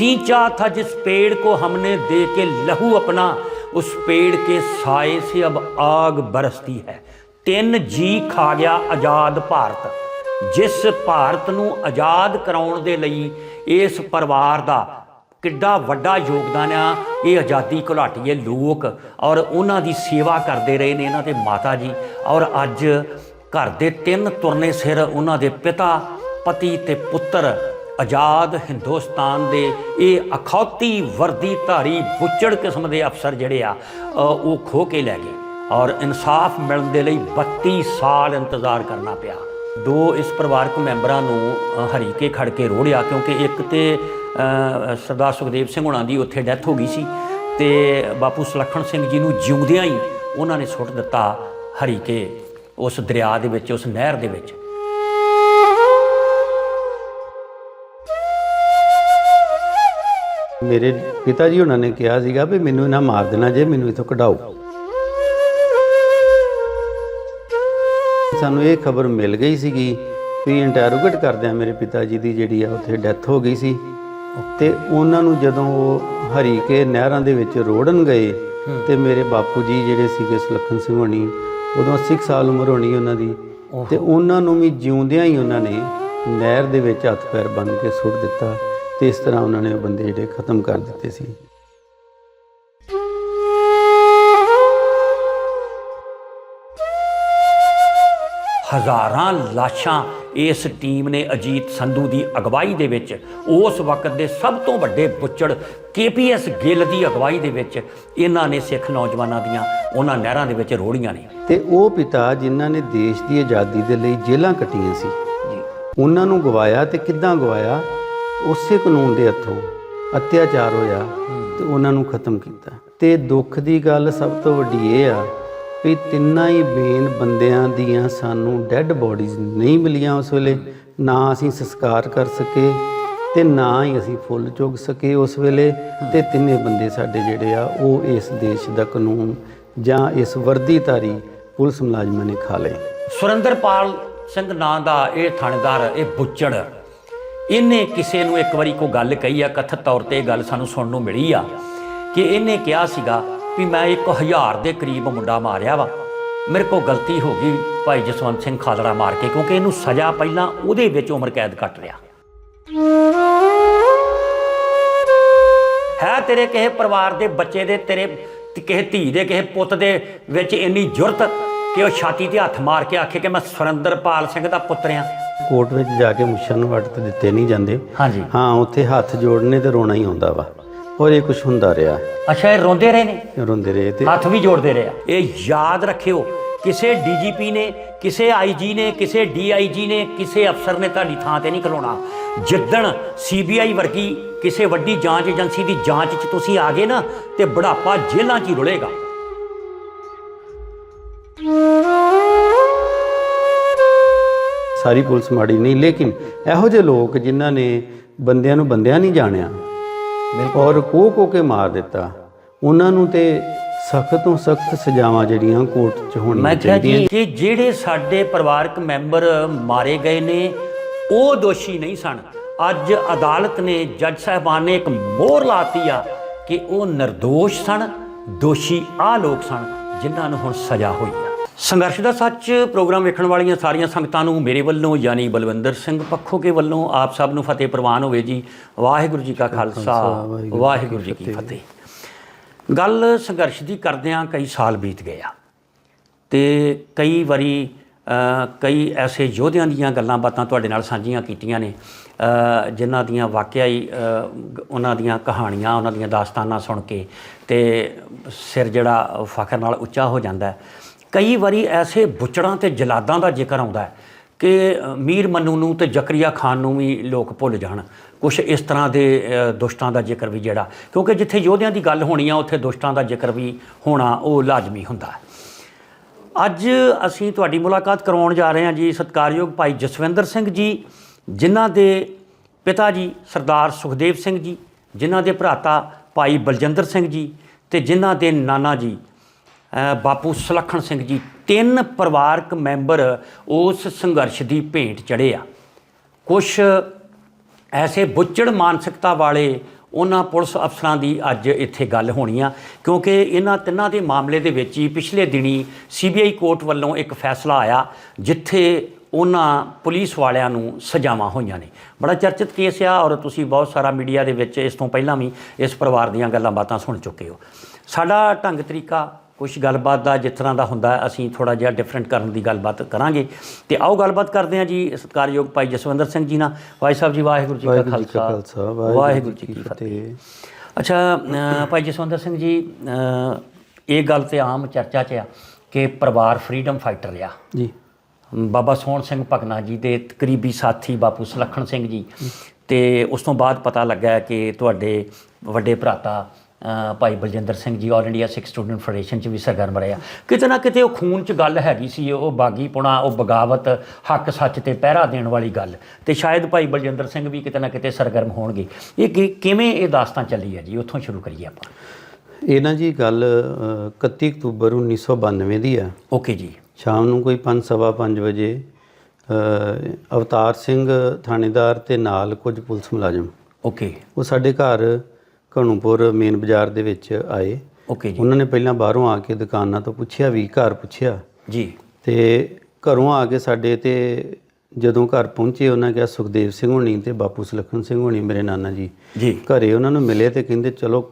सींचा था जिस पेड़ को हमने दे के लहू अपना उस पेड़ के साए से अब आग बरसती है ਤਿੰਨ ਜੀ ਖਾ ਗਿਆ ਆਜ਼ਾਦ ਭਾਰਤ ਜਿਸ ਭਾਰਤ ਨੂੰ ਆਜ਼ਾਦ ਕਰਾਉਣ ਦੇ ਲਈ ਇਸ ਪਰਿਵਾਰ ਦਾ ਕਿੱਡਾ ਵੱਡਾ ਯੋਗਦਾਨ ਆ ਇਹ ਆਜ਼ਾਦੀ ਘੁਲਾਟੀਏ ਲੋਕ ਔਰ ਉਹਨਾਂ ਦੀ ਸੇਵਾ ਕਰਦੇ ਰਹੇ ਨੇ ਇਹਨਾਂ ਦੇ ਮਾਤਾ ਜੀ ਔਰ ਅੱਜ ਘਰ ਦੇ ਤਿੰਨ ਤੁਰਨੇ ਸਿਰ ਉਹਨਾਂ ਦੇ ਪਿਤਾ ਪਤੀ ਤੇ ਪੁੱਤਰ ਆਜ਼ਾਦ ਹਿੰਦੁਸਤਾਨ ਦੇ ਇਹ ਅਖੌਤੀ ਵਰਦੀ ਧਾਰੀ ਬੁੱਚੜ ਕਿਸਮ ਦੇ ਅਫਸਰ ਜਿਹੜੇ ਆ ਉਹ ਖੋ ਕੇ ਲੈ ਗਏ ਔਰ ਇਨਸਾਫ ਮਿਲਣ ਦੇ ਲਈ 32 ਸਾਲ ਇੰਤਜ਼ਾਰ ਕਰਨਾ ਪਿਆ। ਦੋ ਇਸ ਪਰਿਵਾਰਕ ਮੈਂਬਰਾਂ ਨੂੰ ਅ, ਹਰੀਕੇ ਖੜ ਕੇ ਰੋੜਿਆ ਕਿਉਂਕਿ ਇੱਕ ਤੇ ਸਰਦਾਰ ਸੁਖਦੇਵ ਸਿੰਘ ਹੁਣਾਂ ਦੀ ਉੱਥੇ ਡੈਥ ਹੋ ਗਈ ਸੀ ਤੇ ਬਾਪੂ ਸੁਲੱਖਣ ਸਿੰਘ ਜੀ ਨੂੰ ਜਿਉਂਦਿਆਂ ਹੀ ਉਹਨਾਂ ਨੇ ਸੁੱਟ ਦਿੱਤਾ ਹਰੀਕੇ ਉਸ ਦਰਿਆ ਦੇ ਵਿੱਚ ਉਸ ਨਹਿਰ ਦੇ ਵਿੱਚ। ਮੇਰੇ ਪਿਤਾ ਜੀ ਉਹਨਾਂ ਨੇ ਕਿਹਾ ਸੀਗਾ ਵੀ ਮੈਨੂੰ ਇਹਨਾਂ ਮਾਰ ਦੇਣਾ ਜੇ ਮੈਨੂੰ ਇਥੋਂ ਕਢਾਓ। ਸਾਨੂੰ ਇਹ ਖਬਰ ਮਿਲ ਗਈ ਸੀਗੀ ਵੀ ਇੰਟਰੋਗੇਟ ਕਰਦਿਆਂ ਮੇਰੇ ਪਿਤਾ ਜੀ ਦੀ ਜਿਹੜੀ ਆ ਉੱਥੇ ਡੈਥ ਹੋ ਗਈ ਸੀ। ਤੇ ਉਹਨਾਂ ਨੂੰ ਜਦੋਂ ਉਹ ਹਰੀਕੇ ਨਹਿਰਾਂ ਦੇ ਵਿੱਚ ਰੋੜਨ ਗਏ ਤੇ ਮੇਰੇ ਬਾਪੂ ਜੀ ਜਿਹੜੇ ਸੀਗੇ ਸੁਲੱਖਣ ਸਿੰਘ ਹੋਣੀ ਉਦੋਂ 80 ਕੁ ਸਾਲ ਉਮਰ ਹੋਣੀ ਉਹਨਾਂ ਦੀ। ਤੇ ਉਹਨਾਂ ਨੂੰ ਵੀ ਜਿਉਂਦਿਆਂ ਹੀ ਉਹਨਾਂ ਨੇ ਨਹਿਰ ਦੇ ਵਿੱਚ ਹੱਥ ਪੈਰ ਬੰਨ੍ਹ ਕੇ ਸੁੱਟ ਦਿੱਤਾ। ਤੇ ਇਸ ਤਰ੍ਹਾਂ ਉਹਨਾਂ ਨੇ ਉਹ ਬੰਦੇ ਜਿਹੜੇ ਖਤਮ ਕਰ ਦਿੱਤੇ ਸੀ। ਹਜ਼ਾਰਾਂ ਲਾਸ਼ਾਂ ਇਸ ਟੀਮ ਨੇ ਅਜੀਤ ਸੰਧੂ ਦੀ ਅਗਵਾਈ ਦੇ ਵਿੱਚ ਉਸ ਵਕਤ ਦੇ ਸਭ ਤੋਂ ਵੱਡੇ ਬੁੱਚੜ ਕੇਪੀਐਸ ਗਿੱਲ ਦੀ ਅਗਵਾਈ ਦੇ ਵਿੱਚ ਇਹਨਾਂ ਨੇ ਸਿੱਖ ਨੌਜਵਾਨਾਂ ਦੀਆਂ ਉਹਨਾਂ ਨਹਿਰਾਂ ਦੇ ਵਿੱਚ ਰੋੜੀਆਂ ਨੇ। ਤੇ ਉਹ ਪਿਤਾ ਜਿਨ੍ਹਾਂ ਨੇ ਦੇਸ਼ ਦੀ ਆਜ਼ਾਦੀ ਦੇ ਲਈ ਜੇਲ੍ਹਾਂ ਕੱਟੀਆਂ ਸੀ ਜੀ। ਉਹਨਾਂ ਨੂੰ ਗਵਾਇਆ ਤੇ ਕਿੱਦਾਂ ਗਵਾਇਆ? ਉਸੇ ਕਾਨੂੰਨ ਦੇ ਹੱਥੋਂ ਅਤਿਆਚਾਰ ਹੋਇਆ ਤੇ ਉਹਨਾਂ ਨੂੰ ਖਤਮ ਕੀਤਾ। ਤੇ ਦੁੱਖ ਦੀ ਗੱਲ ਸਭ ਤੋਂ ਵੱਡੀ ਇਹ ਆ ਵੀ ਤਿੰਨਾਂ ਹੀ ਬੇਨ ਬੰਦਿਆਂ ਦੀਆਂ ਸਾਨੂੰ ਡੈੱਡ ਬੋਡੀਜ਼ ਨਹੀਂ ਮਿਲੀਆਂ ਉਸ ਵੇਲੇ। ਨਾ ਅਸੀਂ ਸੰਸਕਾਰ ਕਰ ਸਕੇ ਤੇ ਨਾ ਹੀ ਅਸੀਂ ਫੁੱਲ ਚੁਗ ਸਕੇ ਉਸ ਵੇਲੇ। ਤੇ ਤਿੰਨੇ ਬੰਦੇ ਸਾਡੇ ਜਿਹੜੇ ਆ, ਉਹ ਇਸ ਦੇਸ਼ ਦਾ ਕਾਨੂੰਨ ਜਾਂ ਇਸ ਵਰਦੀਧਾਰੀ ਪੁਲਿਸ ਮੁਲਾਜ਼ਮਾਂ ਨੇ ਖਾ ਲਏ। ਸੁਰਿੰਦਰਪਾਲ ਸਿੰਘ ਨਾਂ ਦਾ ਇਹ ਥਾਣੇਦਾਰ, ਇਹ ਬੁੱਚੜ ਇਹਨੇ ਕਿਸੇ ਨੂੰ ਇੱਕ ਵਾਰੀ ਕੋਈ ਗੱਲ ਕਹੀ ਆ, ਕਥਿਤ ਤੌਰ ਤੇ ਇਹ ਗੱਲ ਸਾਨੂੰ ਸੁਣਨ ਨੂੰ ਮਿਲੀ ਆ ਕਿ ਇਹਨੇ ਕਿਹਾ ਸੀਗਾ ਵੀ ਮੈਂ 1000 ਦੇ ਕਰੀਬ ਮੁੰਡਾ ਮਾਰਿਆ ਵਾ। ਮੇਰੇ ਕੋਲ ਗਲਤੀ ਹੋ ਗਈ ਭਾਈ ਜਸਵੰਤ ਸਿੰਘ ਖਾਲੜਾ ਮਾਰ ਕੇ, ਕਿਉਂਕਿ ਇਹਨੂੰ ਸਜ਼ਾ ਪਹਿਲਾਂ ਉਹਦੇ ਵਿੱਚ ਉਮਰ ਕੈਦ ਕੱਟ ਰਿਹਾ। ਹੈ ਤੇਰੇ ਕਿਸੇ ਪਰਿਵਾਰ ਦੇ ਬੱਚੇ ਦੇ, ਤੇਰੇ ਕਿਸੇ ਧੀ ਦੇ, ਕਿਸੇ ਪੁੱਤ ਦੇ ਵਿੱਚ ਇੰਨੀ ਜੁਰਤ ਕਿ ਉਹ ਛਾਤੀ ਤੇ ਹੱਥ ਮਾਰ ਕੇ ਆਖੇ ਕਿ ਮੈਂ ਸੁਰਿੰਦਰਪਾਲ ਸਿੰਘ ਦਾ ਪੁੱਤਰ ਆ ਕੋਰਟ ਵਿੱਚ ਜਾ ਕੇ ਮੁੱਛਾਂ ਨੂੰ ਵੱਟ ਤੇ ਦਿੱਤੇ ਨਹੀਂ ਜਾਂਦੇ। ਹਾਂਜੀ। ਹਾਂ ਉੱਥੇ ਹੱਥ ਜੋੜਨੇ ਤੇ ਰੋਣਾ ਹੀ ਆਉਂਦਾ ਵਾ। ਔਰ ਇਹ ਕੁਝ ਹੁੰਦਾ ਰਿਹਾ। ਅੱਛਾ ਇਹ ਰੋਂਦੇ ਰਹੇ ਨੇ? ਰੋਂਦੇ ਰਹੇ ਤੇ ਹੱਥ ਵੀ ਜੋੜਦੇ ਰਹੇ। ਇਹ ਯਾਦ ਰੱਖਿਓ ਕਿਸੇ ਡੀਜੀਪੀ ਨੇ ਕਿਸੇ ਆਈਜੀ ਨੇ ਕਿਸੇ ਡੀਆਈਜੀ ਨੇ ਕਿਸੇ ਅਫਸਰ ਨੇ ਤੁਹਾਡੀ ਥਾਂ ਤੇ ਨਹੀਂ ਖਲੋਣਾ। ਜਿੱਦਣ ਸੀਬੀਆਈ ਵਰਗੀ ਕਿਸੇ ਵੱਡੀ ਜਾਂਚ ਏਜੰਸੀ ਦੀ ਜਾਂਚ 'ਚ ਤੁਸੀਂ ਆ ਗਏ ਨਾ ਤੇ ਬੁਢਾਪਾ ਜੇਲ੍ਹਾਂ 'ਚ ਹੀ ਰੁਲੇਗਾ। ਸਾਰੀ ਪੁਲਿਸ ਮਾੜੀ ਨਹੀਂ ਲੇਕਿਨ ਇਹੋ ਜਿਹੇ ਲੋਕ ਜਿਨ੍ਹਾਂ ਨੇ ਬੰਦਿਆਂ ਨੂੰ ਬੰਦਿਆਂ ਨਹੀਂ ਜਾਣਿਆ ਔਰ ਕੋ ਕੋ ਕੇ ਮਾਰ ਦਿੱਤਾ ਉਹਨਾਂ ਨੂੰ ਤੇ ਸਖਤ ਤੋਂ ਸਖਤ ਸਜ਼ਾਵਾਂ ਜਿਹੜੀਆਂ ਕੋਰਟ 'ਚ ਮੈਂ ਹੋਣੀਆਂ ਕਿਹਾ ਚਾਹੀਦੀਆਂ ਜੀ ਕਿ ਜਿਹੜੇ ਸਾਡੇ ਪਰਿਵਾਰਕ ਮੈਂਬਰ ਮਾਰੇ ਗਏ ਨੇ ਉਹ ਦੋਸ਼ੀ ਨਹੀਂ ਸਨ। ਅੱਜ ਅਦਾਲਤ ਨੇ ਜੱਜ ਸਾਹਿਬਾਨ ਨੇ ਇੱਕ ਮੋਹਰ ਲਾਤੀ ਆ ਕਿ ਉਹ નિર્ਦੋਸ਼ ਸਨ ਦੋਸ਼ੀ ਆ ਲੋਕ ਸਨ ਜਿਨ੍ਹਾਂ ਨੂੰ ਹੁਣ ਸਜ਼ਾ ਹੋਈ ਆ। ਸੰਘਰਸ਼ ਦਾ ਸੱਚ ਪ੍ਰੋਗਰਾਮ ਵੇਖਣ ਵਾਲੀਆਂ ਸਾਰੀਆਂ ਸੰਗਤਾਂ ਨੂੰ ਮੇਰੇ ਵੱਲੋਂ ਯਾਨੀ ਬਲਵਿੰਦਰ ਸਿੰਘ ਪੱਖੋਕੇ ਵੱਲੋਂ ਆਪ ਸਭ ਨੂੰ ਫਤਿਹ ਪ੍ਰਵਾਨ ਹੋਵੇ ਜੀ। ਵਾਹਿਗੁਰੂ ਜੀ ਕਾ ਖਾਲਸਾ ਵਾਹਿਗੁਰੂ ਜੀ ਕੀ ਫਤਿਹ। ਗੱਲ ਸੰਘਰਸ਼ ਦੀ ਕਰਦਿਆਂ ਕਈ ਸਾਲ ਬੀਤ ਗਏ ਆ ਤੇ ਕਈ ਵਾਰੀ ਕਈ ਐਸੇ ਯੋਧਿਆਂ ਦੀਆਂ ਗੱਲਾਂ ਬਾਤਾਂ ਤੁਹਾਡੇ ਨਾਲ ਸਾਂਝੀਆਂ ਕੀਤੀਆਂ ਨੇ ਜਿਨ੍ਹਾਂ ਦੀਆਂ ਵਾਕਿਆ ਹੀ ਉਹਨਾਂ ਦੀਆਂ ਕਹਾਣੀਆਂ ਉਹਨਾਂ ਦੀਆਂ ਦਾਸਤਾਨਾਂ ਸੁਣ ਕੇ ਤੇ ਸਿਰ ਜਿਹੜਾ ਫਖਰ ਨਾਲ ਉੱਚਾ ਹੋ ਜਾਂਦਾ। ਹੈ ਕਈ ਵਾਰੀ ਐਸੇ ਬੁੱਚੜਾਂ ਤੇ ਜਲਾਦਾਂ ਦਾ ਜ਼ਿਕਰ ਆਉਂਦਾ ਹੈ ਕਿ ਮੀਰ ਮਨੂ ਨੂੰ ਤੇ ਜ਼ਕਰੀਆ ਖਾਨ ਨੂੰ ਵੀ ਲੋਕ ਭੁੱਲ ਜਾਣ। ਕੁਝ ਇਸ ਤਰ੍ਹਾਂ ਦੇ ਦੁਸ਼ਟਾਂ ਦਾ ਜ਼ਿਕਰ ਵੀ ਜਿਹੜਾ, ਕਿਉਂਕਿ ਜਿੱਥੇ ਯੋਧਿਆਂ ਦੀ ਗੱਲ ਹੋਣੀ ਆ, ਉੱਥੇ ਦੁਸ਼ਟਾਂ ਦਾ ਜ਼ਿਕਰ ਵੀ ਹੋਣਾ ਉਹ ਲਾਜ਼ਮੀ ਹੁੰਦਾ ਹੈ। ਅੱਜ ਅਸੀਂ ਤੁਹਾਡੀ ਮੁਲਾਕਾਤ ਕਰਵਾਉਣ ਜਾ ਰਹੇ ਹਾਂ ਜੀ ਸਤਿਕਾਰਯੋਗ ਭਾਈ ਜਸਵਿੰਦਰ ਸਿੰਘ ਜੀ, ਜਿਨ੍ਹਾਂ ਦੇ ਪਿਤਾ ਜੀ ਸਰਦਾਰ ਸੁਖਦੇਵ ਸਿੰਘ ਜੀ, ਜਿਨ੍ਹਾਂ ਦੇ ਭਰਾਤਾ ਭਾਈ ਬਲਜਿੰਦਰ ਸਿੰਘ ਜੀ ਤੇ ਜਿਨ੍ਹਾਂ ਦੇ ਨਾਨਾ ਜੀ ਬਾਪੂ ਸੁਲੱਖਣ ਸਿੰਘ ਜੀ, ਤਿੰਨ ਪਰਿਵਾਰਕ ਮੈਂਬਰ ਉਸ ਸੰਘਰਸ਼ ਦੀ ਭੇਟ ਚੜੇ ਆ। ਕੁਝ ਐਸੇ ਬੁੱਚੜ ਮਾਨਸਿਕਤਾ ਵਾਲੇ ਉਹਨਾਂ ਪੁਲਿਸ ਅਫਸਰਾਂ ਦੀ ਅੱਜ ਇੱਥੇ ਗੱਲ ਹੋਣੀ ਆ, ਕਿਉਂਕਿ ਇਹਨਾਂ ਤਿੰਨਾਂ ਦੇ ਮਾਮਲੇ ਦੇ ਵਿੱਚ ਹੀ ਪਿਛਲੇ ਦਿਨੀ ਸੀਬੀਆਈ ਕੋਰਟ ਵੱਲੋਂ ਇੱਕ ਫੈਸਲਾ ਆਇਆ, ਜਿੱਥੇ ਉਹਨਾਂ ਪੁਲਿਸ ਵਾਲਿਆਂ ਨੂੰ ਸਜ਼ਾਵਾਂ ਹੋਈਆਂ ਨੇ। ਬੜਾ ਚਰਚਿਤ ਕੇਸ ਆ ਔਰ ਤੁਸੀਂ ਬਹੁਤ ਸਾਰਾ ਮੀਡੀਆ ਦੇ ਵਿੱਚ ਇਸ ਤੋਂ ਪਹਿਲਾਂ ਵੀ ਇਸ ਪਰਿਵਾਰ ਦੀਆਂ ਗੱਲਾਂ ਬਾਤਾਂ ਸੁਣ ਚੁੱਕੇ ਹੋ। ਸਾਡਾ ਢੰਗ ਤਰੀਕਾ ਕੁਝ ਗੱਲਬਾਤ ਦਾ ਜਿਸ ਤਰ੍ਹਾਂ ਦਾ ਹੁੰਦਾ ਅਸੀਂ ਥੋੜਾ ਜਿਹਾ ਡਿਫਰੈਂਟ ਕਰਨ ਦੀ ਗੱਲਬਾਤ ਕਰਾਂਗੇ। ਤੇ ਆਓ ਗੱਲਬਾਤ ਕਰਦੇ ਹਾਂ ਜੀ ਸਤਿਕਾਰਯੋਗ ਭਾਈ ਜਸਵਿੰਦਰ ਸਿੰਘ ਜੀ ਨਾਲ। ਭਾਈ ਸਾਹਿਬ ਜੀ ਵਾਹਿਗੁਰੂ ਜੀ ਕਾ ਖਾਲਸਾ। ਵਾਹਿਗੁਰੂ ਜੀ ਕੀ ਫਤਿਹ। ਅੱਛਾ ਭਾਈ ਜਸਵਿੰਦਰ ਸਿੰਘ ਜੀ ਇਹ ਗੱਲ ਤੇ ਆਮ ਚਰਚਾ 'ਚ ਆ ਕਿ ਪਰਿਵਾਰ ਫਰੀडम ਫਾਈਟਰ ਆ। ਜੀ। ਬਾਬਾ ਸੋਹਣ ਸਿੰਘ ਭਗਨਾ ਜੀ ਦੇ ਕਰੀਬੀ ਸਾਥੀ ਬਾਪੂ ਸੁਲੱਖਣ ਸਿੰਘ ਜੀ। ਤੇ ਉਸ ਤੋਂ ਬਾਅਦ ਪਤਾ ਲੱਗਾ ਕਿ ਤੁਹਾਡੇ ਵੱਡੇ ਭਰਾਤਾ ਭਾਈ Baljinder Singh ji all India Sikh student federation ਚ ਵੀ ਸਰਗਰਮ ਰਹੇ ਆ। ਕਿਤੇ ਨਾ ਕਿਤੇ ਉਹ ਖੂਨ ਚ ਗੱਲ ਹੈਗੀ ਸੀ ਉਹ ਬਾਗੀਪੁਣਾ ਉਹ ਬਗਾਵਤ ਹੱਕ ਸੱਚ ਤੇ ਪਹਿਰਾ ਦੇਣ ਵਾਲੀ ਗੱਲ। ਤੇ ਸ਼ਾਇਦ ਭਾਈ ਬਲਜਿੰਦਰ ਸਿੰਘ ਵੀ ਕਿਤੇ ਨਾ ਕਿਤੇ ਸਰਗਰਮ ਹੋਣਗੇ। ਇਹ ਕਿ- ਕਿਵੇਂ ਇਹ ਦਾਸਤਾਨ ਚੱਲੀ ਹੈ ਜੀ? ਉੱਥੋਂ ਸ਼ੁਰੂ ਕਰੀਏ ਆਪਾਂ। ਇਹ ਨਾ ਜੀ ਗੱਲ ਅ, 31 ਅਕਤੂਬਰ 1992 ਦੀ ਆ ਓਕੇ ਜੀ। ਸ਼ਾਮ ਨੂੰ ਕੋਈ 5:30 ਵਜੇ ਅਵਤਾਰ ਸਿੰਘ ਥਾਣੇਦਾਰ ਤੇ ਨਾਲ ਕੁਝ ਪੁਲਿਸ ਮੁਲਾਜ਼ਮ। ਓਕੇ। ਉਹ ਸਾਡੇ ਘਰ ਘਣੂਪੁਰ ਮੇਨ ਬਾਜ਼ਾਰ ਦੇ ਵਿੱਚ ਆਏ। ਓਕੇ ਜੀ। ਉਹਨਾਂ ਨੇ ਪਹਿਲਾਂ ਬਾਹਰੋਂ ਆ ਕੇ ਦੁਕਾਨਾਂ ਤੋਂ ਪੁੱਛਿਆ ਵੀ ਘਰ ਪੁੱਛਿਆ। ਜੀ। ਤੇ ਘਰੋਂ ਆ ਕੇ ਸਾਡੇ ਤੇ ਜਦੋਂ ਘਰ ਪਹੁੰਚੇ ਉਹਨਾਂ ਕਿਹਾ ਸੁਖਦੇਵ ਸਿੰਘ ਹੋਣੀ ਤੇ ਬਾਪੂ ਸੁਲੱਖਣ ਸਿੰਘ ਹੋਣੀ ਮੇਰੇ ਨਾਨਾ ਜੀ। ਜੀ। ਘਰੇ ਉਹਨਾਂ ਨੂੰ ਮਿਲੇ ਤੇ ਕਹਿੰਦੇ ਚਲੋ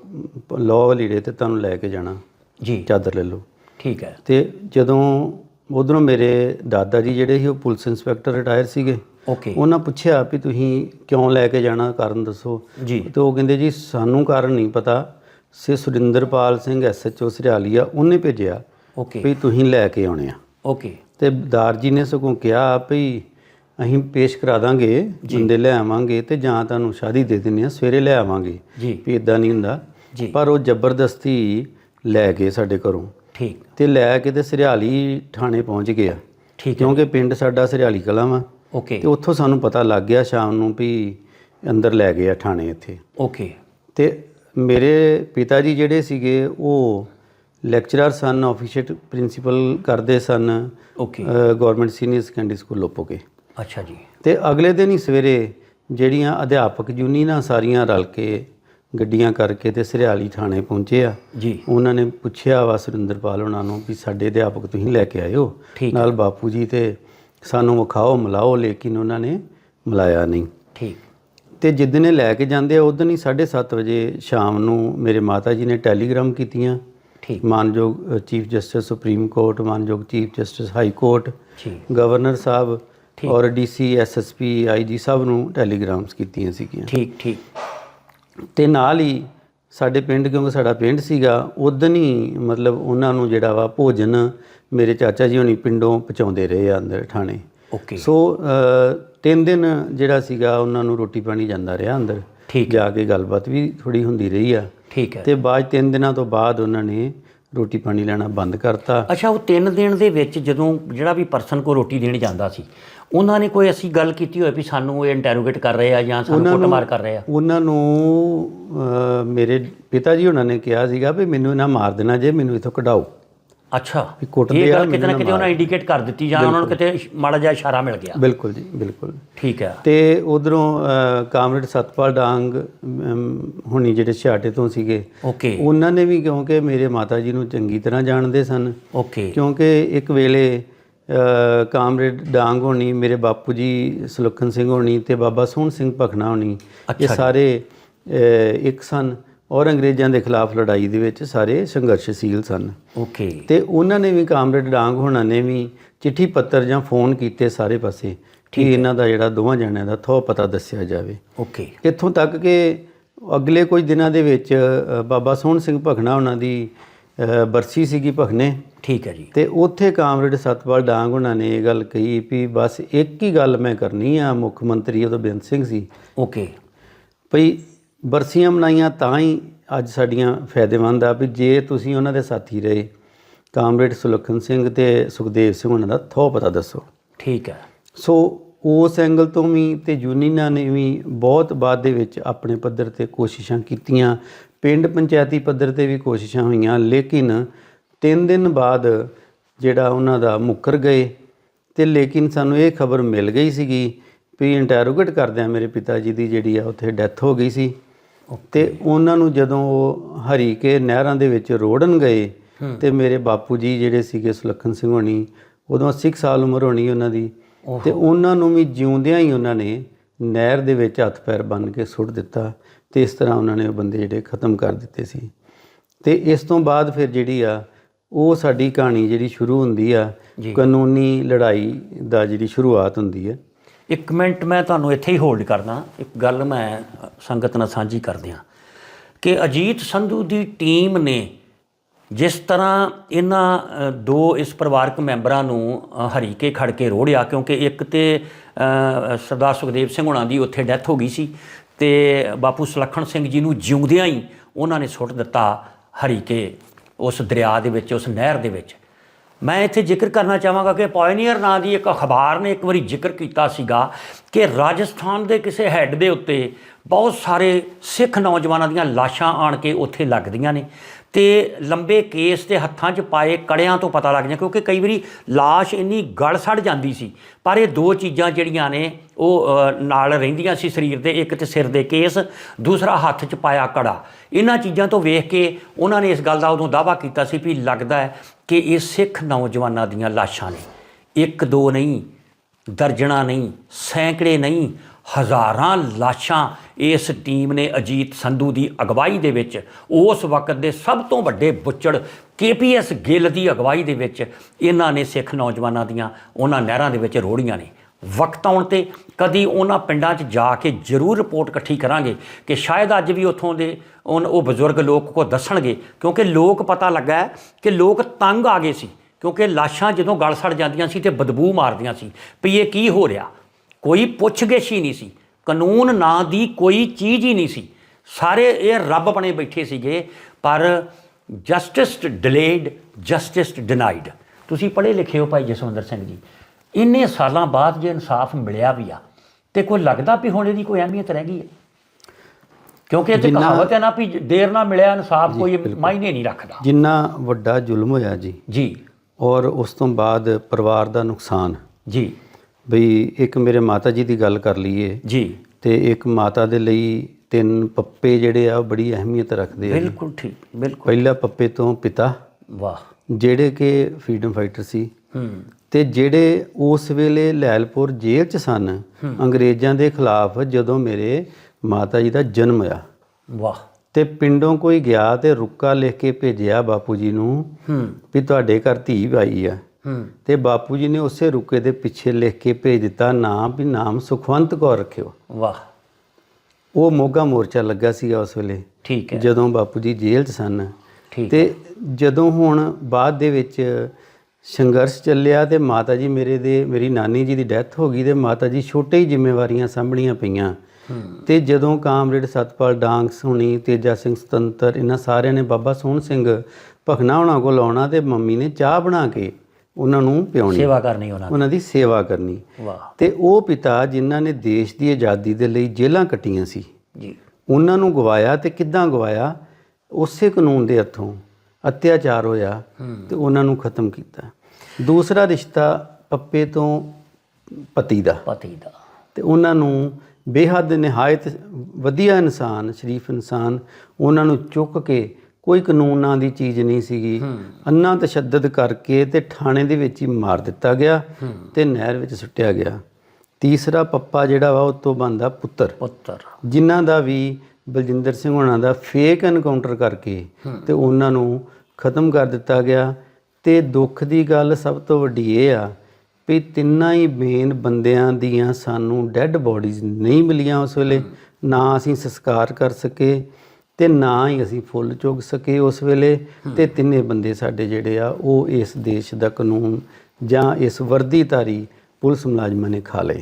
ਲੋ ਲੀੜੇ ਤੇ ਤੁਹਾਨੂੰ ਲੈ ਕੇ ਜਾਣਾ। ਜੀ। ਚਾਦਰ ਲੈ ਲਓ। ਠੀਕ ਹੈ। ਤੇ ਜਦੋਂ ਉਧਰੋਂ ਮੇਰੇ ਦਾਦਾ ਜੀ ਜਿਹੜੇ ਸੀ ਉਹ ਪੁਲਿਸ ਇੰਸਪੈਕਟਰ ਰਿਟਾਇਰ ਸੀਗੇ। ਓਕੇ ਉਹਨਾਂ ਪੁੱਛਿਆ ਵੀ ਤੁਸੀਂ ਕਿਉਂ ਲੈ ਕੇ ਜਾਣਾ ਕਾਰਨ ਦੱਸੋ। ਜੀ। ਤੇ ਉਹ ਕਹਿੰਦੇ ਜੀ ਸਾਨੂੰ ਕਾਰਨ ਨਹੀਂ ਪਤਾ। ਸੇ ਸੁਰਿੰਦਰਪਾਲ ਸਿੰਘ ਐਸਐਚਓ ਸਰਿਆਲੀਆ ਉਹਨੇ ਭੇਜਿਆ ਓਕੇ ਵੀ ਤੁਸੀਂ ਲੈ ਕੇ ਆਉਣੇ ਆ। ਓਕੇ ਤੇ ਦਾਰ ਜੀ ਨੇ ਸਗੋਂ ਕਿਹਾ ਵੀ ਅਸੀਂ ਪੇਸ਼ ਕਰਾ ਦਾਂਗੇ ਬੰਦੇ ਲੈ ਆਵਾਂਗੇ ਤੇ ਜਾਂ ਤੁਹਾਨੂੰ ਸ਼ਾਦੀ ਦੇ ਦਿੰਦੇ ਆ ਸਵੇਰੇ ਲੈ ਆਵਾਂਗੇ। ਜੀ। ਵੀ ਇਦਾਂ ਨਹੀਂ ਹੁੰਦਾ। ਜੀ। ਪਰ ਉਹ ਜ਼ਬਰਦਸਤੀ ਲੈ ਗਏ ਸਾਡੇ ਘਰੋਂ। ਠੀਕ। ਤੇ ਲੈ ਕੇ ਤੇ ਸਰਿਆਲੀ ਥਾਣੇ ਪਹੁੰਚ ਗਿਆ ਠੀਕ ਕਿਉਂਕਿ ਪਿੰਡ ਸਾਡਾ ਸਰਿਆਲੀ ਕਲਾਂ ਵਾ। ਓਕੇ ਤੇ ਉੱਥੋਂ ਸਾਨੂੰ ਪਤਾ ਲੱਗ ਗਿਆ ਸ਼ਾਮ ਨੂੰ ਵੀ ਅੰਦਰ ਲੈ ਗਏ ਆ ਥਾਣੇ ਇੱਥੇ। ਓਕੇ ਤੇ ਮੇਰੇ ਪਿਤਾ ਜੀ ਜਿਹੜੇ ਸੀਗੇ ਉਹ ਲੈਕਚਰਰ ਸਨ ਆਫੀਸ਼ੀਏਟ ਪ੍ਰਿੰਸੀਪਲ ਕਰਦੇ ਸਨ okay government senior secondary school Lopoke ਅੱਛਾ ਜੀ। ਤੇ ਅਗਲੇ ਦਿਨ ਹੀ ਸਵੇਰੇ ਜਿਹੜੀਆਂ ਅਧਿਆਪਕ ਯੂਨੀਅਨਾਂ ਸਾਰੀਆਂ ਰਲ ਕੇ ਗੱਡੀਆਂ ਕਰਕੇ ਤੇ ਸਰਿਆਲੀ ਥਾਣੇ ਪਹੁੰਚੇ ਆ ਜੀ। ਉਹਨਾਂ ਨੇ ਪੁੱਛਿਆ ਵਾ ਸੁਰਿੰਦਰਪਾਲ ਉਹਨਾਂ ਨੂੰ ਵੀ ਸਾਡੇ ਅਧਿਆਪਕ ਤੁਸੀਂ ਲੈ ਕੇ ਠੀਕ। ਨਾਲ ਬਾਪੂ ਜੀ ਤੇ ਸਾਨੂੰ ਵਿਖਾਓ ਮਿਲਾਓ ਲੇਕਿਨ ਉਹਨਾਂ ਨੇ ਮਿਲਾਇਆ ਨਹੀਂ। ਠੀਕ। ਤੇ ਜਿੱਦਨੇ ਲੈ ਕੇ ਜਾਂਦੇ ਆ ਉਦੋਂ ਹੀ 7:30 ਵਜੇ ਸ਼ਾਮ ਨੂੰ ਮੇਰੇ ਮਾਤਾ ਜੀ ਨੇ ਟੈਲੀਗ੍ਰਾਮ ਕੀਤੀਆਂ। ਠੀਕ। ਮਾਨਯੋਗ ਚੀਫ ਜਸਟਿਸ ਸੁਪਰੀਮ ਕੋਰਟ ਮਾਨਯੋਗ ਚੀਫ ਜਸਟਿਸ ਹਾਈ ਕੋਰਟ ਜੀ ਗਵਰਨਰ ਸਾਹਿਬ ਔਰ ਡੀਸੀ ਐਸਐਸਪੀ ਆਈਜੀ ਸਭ ਨੂੰ ਟੈਲੀਗ੍ਰਾਮਸ ਕੀਤੀਆਂ ਸੀਗੀਆਂ। ਠੀਕ ਠੀਕ। ਤੇ ਨਾਲ ਹੀ ਸਾਡੇ ਪਿੰਡ ਕਿਉਂਕਿ ਸਾਡਾ ਪਿੰਡ ਸੀਗਾ ਉਦੋਂ ਹੀ ਮਤਲਬ ਉਹਨਾਂ ਨੂੰ ਜਿਹੜਾ ਵਾ ਭੋਜਨ ਮੇਰੇ ਚਾਚਾ ਜੀ ਹੋਣੀ ਪਿੰਡੋਂ ਪਹੁੰਚਾਉਂਦੇ ਰਹੇ ਆ ਅੰਦਰ ਥਾਣੇ। ਓਕੇ ਸੋ ਤਿੰਨ ਦਿਨ ਜਿਹੜਾ ਸੀਗਾ ਉਹਨਾਂ ਨੂੰ ਰੋਟੀ ਪਾਣੀ ਜਾਂਦਾ ਰਿਹਾ ਅੰਦਰ। ਠੀਕ। ਜਾ ਕੇ ਗੱਲਬਾਤ ਵੀ ਥੋੜੀ ਹੁੰਦੀ ਰਹੀ ਆ। ਠੀਕ ਹੈ। ਤੇ ਬਾਅਦ ਤਿੰਨ ਦਿਨਾਂ ਤੋਂ ਬਾਅਦ ਉਹਨਾਂ ਨੇ ਰੋਟੀ ਪਾਣੀ ਲੈਣਾ ਬੰਦ ਕਰਤਾ। ਅੱਛਾ ਉਹ ਤਿੰਨ ਦਿਨ ਦੇ ਵਿੱਚ ਜਦੋਂ ਜਿਹੜਾ ਵੀ ਪਰਸਨ ਕੋ ਰੋਟੀ ਦੇਣ ਜਾਂਦਾ ਸੀ ਉਹਨਾਂ ਨੇ ਕੋਈ ਅਸੀਂ ਗੱਲ ਕੀਤੀ ਹੋਏ ਵੀ ਸਾਨੂੰ ਇਹ ਇੰਟਰੋਗੇਟ ਕਰ ਰਹੇ ਆ ਜਾਂ ਸਾਨੂੰ ਕੁੱਟਮਾਰ ਕਰ ਰਹੇ ਆ? ਉਹਨਾਂ ਨੂੰ ਮੇਰੇ ਪਿਤਾ ਜੀ ਉਹਨਾਂ ਨੇ ਕਿਹਾ ਸੀਗਾ ਵੀ ਮੈਨੂੰ ਇਹਨਾਂ ਮਾਰ ਦੇਣਾ ਜੇ ਮੈਨੂੰ ਇਥੋਂ ਕਢਾਓ। ਅੱਛਾ। ਵੀ ਕੁੱਟਦੇ ਇਹ ਆ, ਗੱਲ ਕਿਤੇ ਨਾ ਕਿਤੇ ਉਹਨਾਂ ਇੰਡੀਕੇਟ ਕਰ ਦਿੱਤੀ ਜਾਂ ਉਹਨਾਂ ਨੂੰ ਕਿਤੇ ਮਾੜਾ ਜਿਹਾ ਇਸ਼ਾਰਾ ਮਿਲ ਗਿਆ। ਬਿਲਕੁਲ ਜੀ ਬਿਲਕੁਲ। ਠੀਕ ਹੈ। ਤੇ ਉਧਰੋਂ ਕਾਮਰੇਡ ਸਤਪਾਲ ਡਾਂਗ ਹੁਣੀ ਜਿਹੜੇ ਛਾਟੇ ਤੋਂ ਸੀਗੇ ਓਕੇ। ਉਹਨਾਂ ਨੇ ਵੀ ਕਿਉਂਕਿ ਮੇਰੇ ਮਾਤਾ ਜੀ ਨੂੰ ਚੰਗੀ ਤਰ੍ਹਾਂ ਜਾਣਦੇ ਸਨ। ਓਕੇ। ਕਿਉਂਕਿ ਇੱਕ ਵੇਲੇ ਕਾਮਰੇਡ ਡਾਂਗ ਹੋਣੀ ਮੇਰੇ ਬਾਪੂ ਜੀ ਸੁਲੱਖਣ ਸਿੰਘ ਹੋਣੀ ਤੇ ਬਾਬਾ ਸੋਹਣ ਸਿੰਘ ਭਖਣਾ ਹੋਣੀ ਇਹ ਸਾਰੇ ਇੱਕ ਸਨ। ਔਰ ਅੰਗਰੇਜ਼ਾਂ ਦੇ ਖਿਲਾਫ ਲੜਾਈ ਦੇ ਵਿੱਚ ਸਾਰੇ ਸੰਘਰਸ਼ਸ਼ੀਲ ਸਨ। ਓਕੇ। ਤੇ ਉਹਨਾਂ ਨੇ ਵੀ ਕਾਮਰੇਡ ਡਾਂਗ ਹੋਣਾ ਨੇ ਵੀ ਚਿੱਠੀ ਪੱਤਰ ਜਾਂ ਫੋਨ ਕੀਤੇ ਸਾਰੇ ਪਾਸੇ ਕਿ ਇਹਨਾਂ ਦਾ ਜਿਹੜਾ ਦੋਵਾਂ ਜਣਿਆਂ ਦਾ ਥੋ ਪਤਾ ਦੱਸਿਆ ਜਾਵੇ। ਓਕੇ। ਇੱਥੋਂ ਤੱਕ ਕਿ ਅਗਲੇ ਕੁਝ ਦਿਨਾਂ ਦੇ ਵਿੱਚ ਬਾਬਾ ਸੋਹਣ ਸਿੰਘ ਭਖਣਾ ਉਹਨਾਂ ਦੀ ਬਰਸੀ ਸੀਗੀ ਭਖਨੇ ਠੀਕ ਹੈ ਜੀ। ਤੇ ਉੱਥੇ ਕਾਮਰੇਡ ਸਤਪਾਲ ਡਾਂਗ ਉਹਨਾਂ ਨੇ ਇਹ ਗੱਲ ਕਹੀ ਵੀ ਬਸ ਇੱਕ ਹੀ ਗੱਲ ਮੈਂ ਕਰਨੀ ਆ ਮੁੱਖ ਮੰਤਰੀ ਉਦੋਂ ਬੇਅੰਤ ਸਿੰਘ ਸੀ ਓਕੇ। ਭਈ ਬਰਸੀਆਂ ਮਨਾਈਆਂ ਤਾਂ ਹੀ ਅੱਜ ਸਾਡੀਆਂ ਫਾਇਦੇਮੰਦ ਆ ਵੀ ਜੇ ਤੁਸੀਂ ਉਹਨਾਂ ਦੇ ਸਾਥੀ ਰਹੇ ਕਾਮਰੇਡ ਸੁਲੱਖਣ ਸਿੰਘ ਤੇ ਸੁਖਦੇਵ ਸਿੰਘ ਉਹਨਾਂ ਦਾ ਥੋ ਪਤਾ ਦੱਸੋ। ਠੀਕ ਹੈ। ਸੋ ਉਸ ਐਂਗਲ ਤੋਂ ਵੀ ਤੇ ਯੂਨੀਅਨਾਂ ਨੇ ਵੀ ਬਹੁਤ ਬਾਅਦ ਦੇ ਵਿੱਚ ਆਪਣੇ ਪੱਧਰ ਤੇ ਕੋਸ਼ਿਸ਼ਾਂ ਕੀਤੀਆਂ ਪਿੰਡ ਪੰਚਾਇਤੀ ਪੱਧਰ ਤੇ ਵੀ ਕੋਸ਼ਿਸ਼ਾਂ ਹੋਈਆਂ ਲੇਕਿਨ ਤਿੰਨ ਦਿਨ ਬਾਅਦ ਜਿਹੜਾ ਉਹਨਾਂ ਦਾ ਮੁੱਕਰ ਗਏ ਤੇ ਲੇਕਿਨ ਸਾਨੂੰ ਇਹ ਖਬਰ ਮਿਲ ਗਈ ਸੀਗੀ ਵੀ ਇੰਟਰੋਗੇਟ ਕਰਦਿਆਂ ਮੇਰੇ ਪਿਤਾ ਜੀ ਦੀ ਜਿਹੜੀ ਆ ਉੱਥੇ ਡੈਥ ਹੋ ਗਈ ਸੀ। ਤੇ ਉਹਨਾਂ ਨੂੰ ਜਦੋਂ ਉਹ ਹਰੀ ਕੇ ਨਹਿਰਾਂ ਦੇ ਵਿੱਚ ਰੋੜਨ ਗਏ ਤੇ ਮੇਰੇ ਬਾਪੂ ਜੀ ਜਿਹੜੇ ਸੀਗੇ ਸੁਲੱਖਣ ਸਿੰਘ ਹੋਣੀ ਉਦੋਂ 80 ਕੁ ਸਾਲ ਉਮਰ ਹੋਣੀ ਉਹਨਾਂ ਦੀ ਤੇ ਉਹਨਾਂ ਨੂੰ ਵੀ ਜਿਉਂਦਿਆਂ ਹੀ ਉਹਨਾਂ ਨੇ ਨਹਿਰ ਦੇ ਵਿੱਚ ਹੱਥ ਪੈਰ ਬੰਨ੍ਹ ਕੇ ਸੁੱਟ ਦਿੱਤਾ ਤੇ ਇਸ ਤਰ੍ਹਾਂ ਉਹਨਾਂ ਨੇ ਉਹ ਬੰਦੇ ਜਿਹੜੇ ਖਤਮ ਕਰ ਦਿੱਤੇ ਸੀ। ਤੇ ਇਸ ਤੋਂ ਬਾਅਦ ਫਿਰ ਜਿਹੜੀ ਆ ਉਹ ਸਾਡੀ ਕਹਾਣੀ ਜਿਹੜੀ ਸ਼ੁਰੂ ਹੁੰਦੀ ਆ ਕਾਨੂੰਨੀ ਲੜਾਈ ਦਾ ਜਿਹੜੀ ਸ਼ੁਰੂਆਤ ਹੁੰਦੀ ਹੈ ਇੱਕ ਮਿੰਟ ਮੈਂ ਤੁਹਾਨੂੰ ਇੱਥੇ ਹੀ ਹੋਲਡ ਕਰਦਾ, ਇੱਕ ਗੱਲ ਮੈਂ ਸੰਗਤ ਨਾਲ ਸਾਂਝੀ ਕਰਦਿਆਂ। ਕਿ ਅਜੀਤ ਸੰਧੂ ਦੀ ਟੀਮ ਨੇ ਜਿਸ ਤਰ੍ਹਾਂ ਇਹਨਾਂ ਦੋ ਇਸ ਪਰਿਵਾਰਕ ਮੈਂਬਰਾਂ ਨੂੰ ਹਰੀਕੇ ਖੜ ਕੇ ਰੋੜਿਆ, ਕਿਉਂਕਿ ਇੱਕ ਤੇ ਸਰਦਾਰ ਸੁਖਦੇਵ ਸਿੰਘ ਹੁਣਾਂ ਦੀ ਉੱਥੇ ਡੈਥ ਹੋ ਗਈ ਸੀ ਤੇ ਬਾਪੂ ਸੁਲੱਖਣ ਸਿੰਘ ਜੀ ਨੂੰ ਜਿਉਂਦਿਆਂ ਹੀ ਉਹਨਾਂ ਨੇ ਸੁੱਟ ਦਿੱਤਾ ਹਰੀਕੇ ਉਸ ਦਰਿਆ ਦੇ ਵਿੱਚ, ਉਸ ਨਹਿਰ ਦੇ ਵਿੱਚ। ਮੈਂ ਇੱਥੇ ਜ਼ਿਕਰ ਕਰਨਾ ਚਾਹਾਂਗਾ ਕਿ ਪਾਇਨੀਅਰ ਨਾਂ ਦੀ ਇੱਕ ਅਖਬਾਰ ਨੇ ਇੱਕ ਵਾਰੀ ਜ਼ਿਕਰ ਕੀਤਾ ਸੀਗਾ ਕਿ ਰਾਜਸਥਾਨ ਦੇ ਕਿਸੇ ਹੈੱਡ ਦੇ ਉੱਤੇ ਬਹੁਤ ਸਾਰੇ ਸਿੱਖ ਨੌਜਵਾਨਾਂ ਦੀਆਂ ਲਾਸ਼ਾਂ ਆਣ ਕੇ ਉੱਥੇ ਲੱਗਦੀਆਂ ਨੇ ਤੇ ਲੰਬੇ ਕੇਸ ਤੇ ਹੱਥਾਂ 'ਚ ਪਾਏ ਕੜਿਆਂ ਤੋਂ ਪਤਾ ਲੱਗ ਜਾਂਦਾ ਕਿਉਂਕਿ ਕਈ ਵਾਰੀ ਲਾਸ਼ ਇੰਨੀ ਗਲ ਸੜ ਜਾਂਦੀ ਸੀ, ਪਰ ਇਹ ਦੋ ਚੀਜ਼ਾਂ ਜਿਹੜੀਆਂ ਨੇ ਉਹ ਨਾਲ ਰਹਿੰਦੀਆਂ ਸੀ ਸਰੀਰ ਦੇ, ਇੱਕ ਤੇ ਸਿਰ ਦੇ ਕੇਸ, ਦੂਸਰਾ ਹੱਥ 'ਚ ਪਾਇਆ ਕੜਾ। ਇਹਨਾਂ ਚੀਜ਼ਾਂ ਤੋਂ ਵੇਖ ਕੇ ਉਹਨਾਂ ਨੇ ਇਸ ਗੱਲ ਦਾ ਉਦੋਂ ਦਾਅਵਾ ਕੀਤਾ ਸੀ ਵੀ ਲੱਗਦਾ ਹੈ ਕਿ ਇਹ ਸਿੱਖ ਨੌਜਵਾਨਾਂ ਦੀਆਂ ਲਾਸ਼ਾਂ ਨੇ। ਇੱਕ ਦੋ ਨਹੀਂ, ਦਰਜਣਾ ਨਹੀਂ, ਸੈਂਕੜੇ ਨਹੀਂ, ਹਜ਼ਾਰਾਂ ਲਾਸ਼ਾਂ ਇਸ ਟੀਮ ਨੇ ਅਜੀਤ ਸੰਧੂ ਦੀ ਅਗਵਾਈ ਦੇ ਵਿੱਚ, ਉਸ ਵਕਤ ਦੇ ਸਭ ਤੋਂ ਵੱਡੇ ਬੁੱਚੜ ਕੇਪੀਐਸ ਗਿੱਲ ਦੀ ਅਗਵਾਈ ਦੇ ਵਿੱਚ ਇਹਨਾਂ ਨੇ ਸਿੱਖ ਨੌਜਵਾਨਾਂ ਦੀਆਂ ਉਹਨਾਂ ਨਹਿਰਾਂ ਦੇ ਵਿੱਚ ਰੋੜੀਆਂ ਨੇ। ਵਕਤ ਆਉਣ ਤੇ ਕਦੀ ਉਹਨਾਂ ਪਿੰਡਾਂ 'ਚ ਜਾ ਕੇ ਜ਼ਰੂਰ ਰਿਪੋਰਟ ਇਕੱਠੀ ਕਰਾਂਗੇ ਕਿ ਸ਼ਾਇਦ ਅੱਜ ਵੀ ਉੱਥੋਂ ਦੇ ਉਨ- ਉਹ ਬਜ਼ੁਰਗ ਲੋਕ ਕੋ ਦੱਸਣਗੇ, ਕਿਉਂਕਿ ਲੋਕ ਪਤਾ ਲੱਗਾ ਕਿ ਲੋਕ ਤੰਗ ਆ ਗਏ ਸੀ, ਕਿਉਂਕਿ ਲਾਸ਼ਾਂ ਜਦੋਂ ਗਲ ਸੜ ਜਾਂਦੀਆਂ ਸੀ ਤੇ ਬਦਬੂ ਮਾਰਦੀਆਂ ਸੀ, ਵੀ ਇਹ ਕੀ ਹੋ ਰਿਹਾ? ਕੋਈ ਪੁੱਛਗਿੱਛ ਹੀ ਨਹੀਂ ਸੀ, ਕਾਨੂੰਨ ਨਾਂ ਦੀ ਕੋਈ ਚੀਜ਼ ਹੀ ਨਹੀਂ ਸੀ। ਸਾਰੇ ਇਹ ਰੱਬ ਬਣੇ ਬੈਠੇ ਸੀਗੇ, ਪਰ ਜਸਟਿਸ ਡਿਲੇਡ, ਜਸਟਿਸ ਡਿਨਾਈਡ। ਤੁਸੀਂ ਪੜ੍ਹੇ ਲਿਖੇ ਹੋ ਭਾਈ ਜਸਵਿੰਦਰ ਸਿੰਘ ਜੀ। ਇੰਨੇ ਸਾਲਾਂ ਬਾਅਦ ਜੇ ਇਨਸਾਫ ਮਿਲਿਆ ਵੀ ਆ ਤੇ ਕੋਈ ਲੱਗਦਾ ਵੀ ਹੁਣ ਇਹਦੀ ਕੋਈ ਅਹਿਮੀਅਤ ਰਹਿ ਗਈ ਹੈ? ਕਿਉਂਕਿ ਇਹ ਕਹਾਵਤ ਹੈ ਨਾ ਵੀ ਦੇਰ ਨਾਲ ਮਿਲਿਆ ਇਨਸਾਫ ਕੋਈ ਮਾਇਨੇ ਨਹੀਂ ਰੱਖਦਾ। ਜਿੰਨਾ ਵੱਡਾ ਜ਼ੁਲਮ ਹੋਇਆ ਜੀ ਜੀ। ਔਰ ਉਸ ਤੋਂ ਬਾਅਦ ਪਰਿਵਾਰ ਦਾ ਨੁਕਸਾਨ। ਜੀ। ਬਈ ਇੱਕ ਮੇਰੇ ਮਾਤਾ ਜੀ ਦੀ ਗੱਲ ਕਰ ਲਈਏ ਜੀ। ਤੇ ਇੱਕ ਮਾਤਾ ਦੇ ਲਈ ਤਿੰਨ ਪੱਪੇ ਜਿਹੜੇ ਆ ਬੜੀ ਅਹਿਮੀਅਤ ਰੱਖਦੇ ਆ। ਬਿਲਕੁਲ ਠੀਕ ਬਿਲਕੁਲ। ਪਹਿਲਾ ਪੱਪੇ ਤੋਂ ਪਿਤਾ ਵਾਹ। ਜਿਹੜੇ ਕਿ ਫਰੀडम ਫਾਈਟਰ ਸੀ। ਹੂੰ। ਤੇ ਜਿਹੜੇ ਉਸ ਵੇਲੇ ਲੈਲਪੁਰ ਜੇਲ੍ਹ 'ਚ ਸਨ ਅੰਗਰੇਜ਼ਾਂ ਦੇ ਖਿਲਾਫ ਜਦੋਂ ਮੇਰੇ ਮਾਤਾ ਜੀ ਦਾ ਜਨਮ ਹੋਇਆ। ਵਾਹ। ਤੇ ਪਿੰਡੋਂ ਕੋਈ ਗਿਆ ਤੇ ਰੁੱਕਾ ਲਿਖ ਕੇ ਭੇਜਿਆ ਬਾਪੂ ਜੀ ਨੂੰ ਹੂੰ। ਵੀ ਤੁਹਾਡੇ ਘਰ ਧੀ ਆਈ ਆ। ਹੂੰ। ਤੇ ਬਾਪੂ ਜੀ ਨੇ ਉਸੇ ਰੁੱਕੇ ਦੇ ਪਿੱਛੇ ਲਿਖ ਕੇ ਭੇਜ ਦਿੱਤਾ ਨਾਮ ਵੀ ਨਾਮ ਸੁਖਵੰਤ ਕੌਰ ਰੱਖਿਓ। ਵਾਹ। ਉਹ ਮੋਗਾ ਮੋਰਚਾ ਲੱਗਾ ਸੀਗਾ ਉਸ ਵੇਲੇ। ਠੀਕ ਹੈ। ਜਦੋਂ ਬਾਪੂ ਜੀ ਜੇਲ੍ਹ 'ਚ ਸਨ। ਠੀਕ ਤੇ ਜਦੋਂ ਹੁਣ ਬਾਅਦ ਦੇ ਵਿੱਚ ਸੰਘਰਸ਼ ਚੱਲਿਆ ਤੇ ਮਾਤਾ ਜੀ ਮੇਰੇ ਦੇ ਮੇਰੀ ਨਾਨੀ ਜੀ ਦੀ ਡੈਥ ਹੋ ਗਈ ਤੇ ਮਾਤਾ ਜੀ ਛੋਟੇ ਹੀ ਜ਼ਿੰਮੇਵਾਰੀਆਂ ਸਾਂਭਣੀਆਂ ਪਈਆਂ। ਤੇ ਜਦੋਂ ਕਾਮਰੇਡ ਸਤਪਾਲ ਡਾਂਗ ਸੁਣੀ ਤੇਜਾ ਸਿੰਘ ਸੁਤੰਤਰ ਇਹਨਾਂ ਸਾਰਿਆਂ ਨੇ ਬਾਬਾ ਸੋਹਣ ਸਿੰਘ ਭਖਣਾ ਉਹਨਾਂ ਕੋਲ ਆਉਣਾ ਤੇ ਮੰਮੀ ਨੇ ਚਾਹ ਬਣਾ ਕੇ ਉਹਨਾਂ ਨੂੰ ਪਿਉਣੀ ਸੇਵਾ ਕਰਨੀ ਉਹਨਾਂ ਉਹਨਾਂ ਦੀ ਸੇਵਾ ਕਰਨੀ। ਦੀ ਤੇ ਉਹ ਪਿਤਾ ਜਿਨ੍ਹਾਂ ਨੇ ਦੇਸ਼ ਦੀ ਆਜ਼ਾਦੀ ਦੇ ਲਈ ਜੇਲ੍ਹਾਂ ਕੱਟੀਆਂ ਸੀ ਜੀ। ਉਹਨਾਂ ਨੂੰ ਗਵਾਇਆ ਤੇ ਕਿੱਦਾਂ ਗਵਾਇਆ? ਉਸੇ ਕਾਨੂੰਨ ਦੇ ਹੱਥੋਂ। ਅਤਿਆਚਾਰ ਹੋਇਆ ਤੇ ਉਹਨਾਂ ਨੂੰ ਖਤਮ ਕੀਤਾ। ਦੂਸਰਾ ਰਿਸ਼ਤਾ ਪੱਪੇ ਤੋਂ ਪਤੀ ਦਾ। ਪਤੀ ਦਾ। ਤੇ ਉਹਨਾਂ ਨੂੰ ਬੇਹੱਦ ਨਿਹਾਇਤ ਵਧੀਆ ਇਨਸਾਨ ਸ਼ਰੀਫ ਇਨਸਾਨ ਉਹਨਾਂ ਨੂੰ ਚੁੱਕ ਕੇ ਕੋਈ ਕਾਨੂੰਨ ਦੀ ਚੀਜ਼ ਨਹੀਂ ਸੀਗੀ। ਅੰਨਾ ਤਸ਼ੱਦਦ ਕਰਕੇ ਤੇ ਥਾਣੇ ਦੇ ਵਿੱਚ ਹੀ ਮਾਰ ਦਿੱਤਾ ਗਿਆ ਤੇ ਨਹਿਰ ਵਿੱਚ ਸੁੱਟਿਆ ਗਿਆ। ਤੀਸਰਾ ਪੱਪਾ ਜਿਹੜਾ ਵਾ ਉਹ ਤੋਂ ਬੰਦਾ ਪੁੱਤਰ। ਪੁੱਤਰ। ਜਿਨ੍ਹਾਂ ਦਾ ਵੀ ਬਲਜਿੰਦਰ ਸਿੰਘ ਹੋਣਾ ਦਾ ਫੇਕ ਐਨਕਾਊਂਟਰ ਕਰਕੇ ਤੇ ਉਹਨਾਂ ਨੂੰ ਖਤਮ ਕਰ ਦਿੱਤਾ ਗਿਆ। ਤੇ ਦੁੱਖ ਦੀ ਗੱਲ ਸਭ ਤੋਂ ਵੱਡੀ ਇਹ ਆ ਵੀ ਤਿੰਨਾਂ ਹੀ ਮੇਨ ਬੰਦਿਆਂ ਦੀਆਂ ਸਾਨੂੰ ਡੈੱਡ ਬੋਡੀਜ਼ ਨਹੀਂ ਮਿਲੀਆਂ ਉਸ ਵੇਲੇ। ਨਾ ਅਸੀਂ ਸੰਸਕਾਰ ਕਰ ਸਕੇ ਤੇ ਨਾ ਹੀ ਅਸੀਂ ਫੁੱਲ ਚੁਗ ਸਕੇ ਉਸ ਵੇਲੇ। ਤੇ ਤਿੰਨੇ ਬੰਦੇ ਸਾਡੇ ਜਿਹੜੇ ਆ ਉਹ ਇਸ ਦੇਸ਼ ਦਾ ਕਾਨੂੰਨ ਜਾਂ ਇਸ ਵਰਦੀਧਾਰੀ ਪੁਲਿਸ ਮੁਲਾਜ਼ਮਾਂ ਨੇ ਖਾ ਲਏ।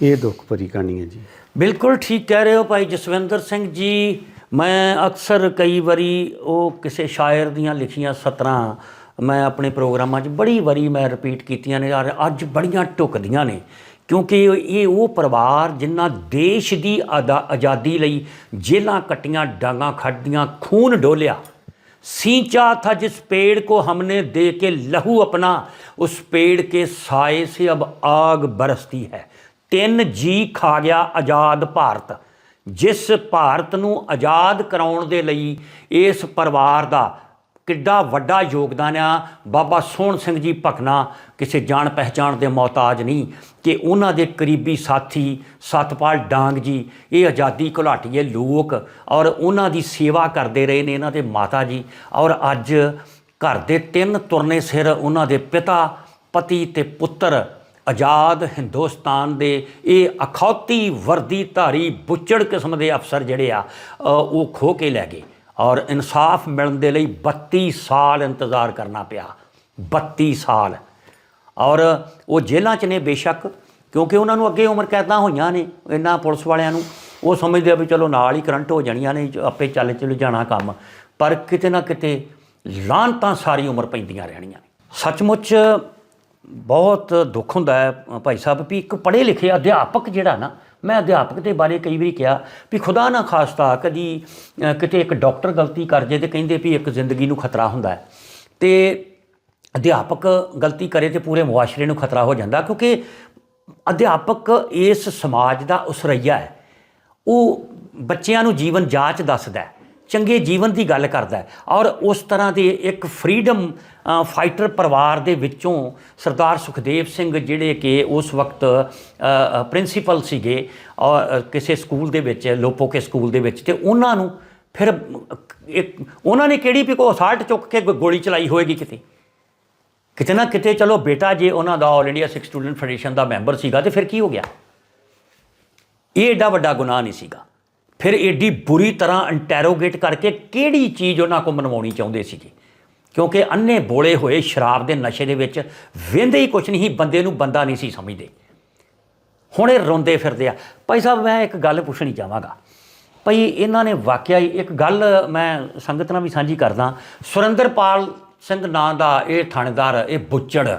ਇਹ ਦੁੱਖ ਭਰੀ ਕਹਾਣੀ ਹੈ ਜੀ। ਬਿਲਕੁਲ ਠੀਕ ਕਹਿ ਰਹੇ ਹੋ ਭਾਈ ਜਸਵਿੰਦਰ ਸਿੰਘ ਜੀ ਮੈਂ ਅਕਸਰ ਕਈ ਵਾਰੀ ਉਹ ਕਿਸੇ ਸ਼ਾਇਰ ਦੀਆਂ ਲਿਖੀਆਂ ਸਤਰਾਂ ਮੈਂ ਆਪਣੇ ਪ੍ਰੋਗਰਾਮਾਂ 'ਚ ਬੜੀ ਵਾਰੀ ਮੈਂ ਰਿਪੀਟ ਕੀਤੀਆਂ ਨੇ ਔਰ ਅੱਜ ਬੜੀਆਂ ਟੁਕਦੀਆਂ ਨੇ ਕਿਉਂਕਿ ਇਹ ਉਹ ਪਰਿਵਾਰ ਜਿਨ੍ਹਾਂ ਦੇਸ਼ ਦੀ ਆਦਾ- ਆਜ਼ਾਦੀ ਲਈ ਜੇਲਾਂ ਕੱਟੀਆਂ ਡਾਂਗਾ ਖੱਡੀਆਂ ਖੂਨ ਡੋਲਿਆ सींचा था जिस पेड़ को हमने दे के लहू अपना उस पेड़ के साए से अब आग बरसती है ਤਿੰਨ ਜੀ ਖਾ ਗਿਆ ਆਜ਼ਾਦ ਭਾਰਤ। ਜਿਸ ਭਾਰਤ ਨੂੰ ਆਜ਼ਾਦ ਕਰਾਉਣ ਦੇ ਲਈ ਇਸ ਪਰਿਵਾਰ ਦਾ ਕਿੱਡਾ ਵੱਡਾ ਯੋਗਦਾਨ ਆ। ਬਾਬਾ ਸੋਹਣ ਸਿੰਘ ਜੀ ਭਕਨਾ ਕਿਸੇ ਜਾਣ ਪਹਿਚਾਣ ਦੇ ਮੁਹਤਾਜ ਨਹੀਂ ਕਿ ਉਹਨਾਂ ਦੇ ਕਰੀਬੀ ਸਾਥੀ ਸਤਪਾਲ ਡਾਂਗ ਜੀ, ਇਹ ਆਜ਼ਾਦੀ ਘੁਲਾਟੀਏ ਲੋਕ ਔਰ ਉਹਨਾਂ ਦੀ ਸੇਵਾ ਕਰਦੇ ਰਹੇ ਨੇ ਇਹਨਾਂ ਦੇ ਮਾਤਾ ਜੀ ਔਰ ਅੱਜ ਘਰ ਦੇ ਤਿੰਨ ਤੁਰਨੇ ਸਿਰ ਉਹਨਾਂ ਦੇ ਪਿਤਾ, ਪਤੀ ਤੇ ਪੁੱਤਰ ਆਜ਼ਾਦ ਹਿੰਦੁਸਤਾਨ ਦੇ ਇਹ ਅਖੌਤੀ ਵਰਦੀ ਧਾਰੀ ਬੁੱਚੜ ਕਿਸਮ ਦੇ ਅਫਸਰ ਜਿਹੜੇ ਆ ਉਹ ਖੋ ਕੇ ਲੈ ਗਏ ਔਰ ਇਨਸਾਫ ਮਿਲਣ ਦੇ ਲਈ 32 ਸਾਲ ਇੰਤਜ਼ਾਰ ਕਰਨਾ ਪਿਆ 32 ਸਾਲ। ਔਰ ਉਹ ਜੇਲ੍ਹਾਂ 'ਚ ਨੇ ਬੇਸ਼ੱਕ, ਕਿਉਂਕਿ ਉਹਨਾਂ ਨੂੰ ਅੱਗੇ ਉਮਰ ਕੈਦਾਂ ਹੋਈਆਂ ਨੇ ਇਹਨਾਂ ਪੁਲਿਸ ਵਾਲਿਆਂ ਨੂੰ, ਉਹ ਸਮਝਦੇ ਆ ਵੀ ਚਲੋ ਨਾਲ ਹੀ ਕਰੰਟ ਹੋ ਜਾਣੀਆਂ ਨੇ, ਆਪੇ ਚੱਲ ਚੱਲ ਜਾਣਾ ਕੰਮ, ਪਰ ਕਿਤੇ ਨਾ ਕਿਤੇ ਲਾਹਨਤਾਂ ਸਾਰੀ ਉਮਰ ਪੈਂਦੀਆਂ ਰਹਿਣੀਆਂ ਸੱਚਮੁੱਚ ਬਹੁਤ ਦੁੱਖ ਹੁੰਦਾ ਹੈ, ਭਾਈ ਸਾਹਿਬ, ਵੀ ਇੱਕ ਪੜ੍ਹੇ ਲਿਖੇ ਅਧਿਆਪਕ ਜਿਹੜਾ ਨਾ, ਮੈਂ ਅਧਿਆਪਕ ਦੇ ਬਾਰੇ ਕਈ ਵਾਰੀ ਕਿਹਾ ਵੀ ਖੁਦਾ ਨਾ ਖਾਸਤਾ ਕਦੀ ਕਿਤੇ ਇੱਕ ਡਾਕਟਰ ਗਲਤੀ ਕਰ ਜੇ ਤੇ ਕਹਿੰਦੇ ਵੀ ਇੱਕ ਜ਼ਿੰਦਗੀ ਨੂੰ ਖਤਰਾ ਹੁੰਦਾ ਹੈ। ਤੇ ਅਧਿਆਪਕ ਗਲਤੀ ਕਰੇ ਤੇ ਪੂਰੇ ਮੁਆਸ਼ਰੇ ਨੂੰ ਖਤਰਾ ਹੋ ਜਾਂਦਾ, ਕਿਉਂਕਿ ਅਧਿਆਪਕ ਇਸ ਸਮਾਜ ਦਾ ਉਸਰਈਆ ਹੈ। ਉਹ ਬੱਚਿਆਂ ਨੂੰ ਜੀਵਨ ਜਾਂਚ ਦੱਸਦਾ ਹੈ। ਚੰਗੇ ਜੀਵਨ ਦੀ ਗੱਲ ਕਰਦਾ ਔਰ ਉਸ ਤਰ੍ਹਾਂ ਦੇ ਇੱਕ ਫਰੀडम ਫਾਈਟਰ ਪਰਿਵਾਰ ਦੇ ਵਿੱਚੋਂ ਸਰਦਾਰ ਸੁਖਦੇਵ ਸਿੰਘ ਜਿਹੜੇ ਕਿ ਉਸ ਵਕਤ ਪ੍ਰਿੰਸੀਪਲ ਸੀਗੇ, ਔਰ ਕਿਸੇ ਸਕੂਲ ਦੇ ਵਿੱਚ, ਲੋਪੋਕੇ ਸਕੂਲ ਦੇ ਵਿੱਚ, ਤੇ ਉਹਨਾਂ ਨੂੰ ਫਿਰ, ਇੱਕ, ਉਹਨਾਂ ਨੇ ਕਿਹੜੀ ਵੀ ਕੋਈ ਅਸਾਲਟ ਚੁੱਕ ਕੇ ਗੋਲੀ ਚਲਾਈ ਹੋਏਗੀ ਕਿਤੇ? ਕਿਤੇ ਨਾ ਕਿਤੇ ਚਲੋ ਬੇਟਾ ਜੇ ਉਹਨਾਂ ਦਾ all India Sikh student federation ਦਾ ਮੈਂਬਰ ਸੀਗਾ ਤੇ ਫਿਰ ਕੀ ਹੋ ਗਿਆ? ਇਹ ਏਡਾ ਵੱਡਾ ਗੁਨਾਹ ਨਹੀਂ ਸੀਗਾ। ਫਿਰ ਏਡੀ ਬੁਰੀ ਤਰ੍ਹਾਂ ਇੰਟਰੋਗੇਟ ਕਰਕੇ ਕਿਹੜੀ ਚੀਜ਼ ਉਹਨਾਂ ਕੋ ਮਨਵਾਉਣੀ ਚਾਹੁੰਦੇ ਸੀਗੇ? ਕਿਉਂਕਿ ਅੰਨੇ ਬੋਲੇ ਹੋਏ ਸ਼ਰਾਬ ਦੇ ਨਸ਼ੇ ਦੇ ਵਿੱਚ ਵੇਂਦੇ ਹੀ ਕੁਛ ਨਹੀਂ ਬੰਦੇ ਨੂੰ ਬੰਦਾ ਨਹੀਂ ਸੀ ਸਮਝਦੇ। ਹੁਣ ਇਹ ਰੋਂਦੇ ਫਿਰਦੇ ਆ। ਭਾਈ ਸਾਹਿਬ, ਮੈਂ ਇੱਕ ਗੱਲ ਪੁੱਛਣੀ ਚਾਹਾਂਗਾ। ਭਾਈ, ਇਹਨਾਂ ਨੇ ਵਾਕਿਆ ਹੀ ਇੱਕ ਗੱਲ ਮੈਂ ਸੰਗਤ ਨਾਲ ਵੀ ਸਾਂਝੀ ਕਰਦਾ। ਸੁਰਿੰਦਰਪਾਲ ਸਿੰਘ ਨਾਂ ਦਾ ਇਹ ਥਾਣੇਦਾਰ, ਇਹ ਬੁੱਚੜ,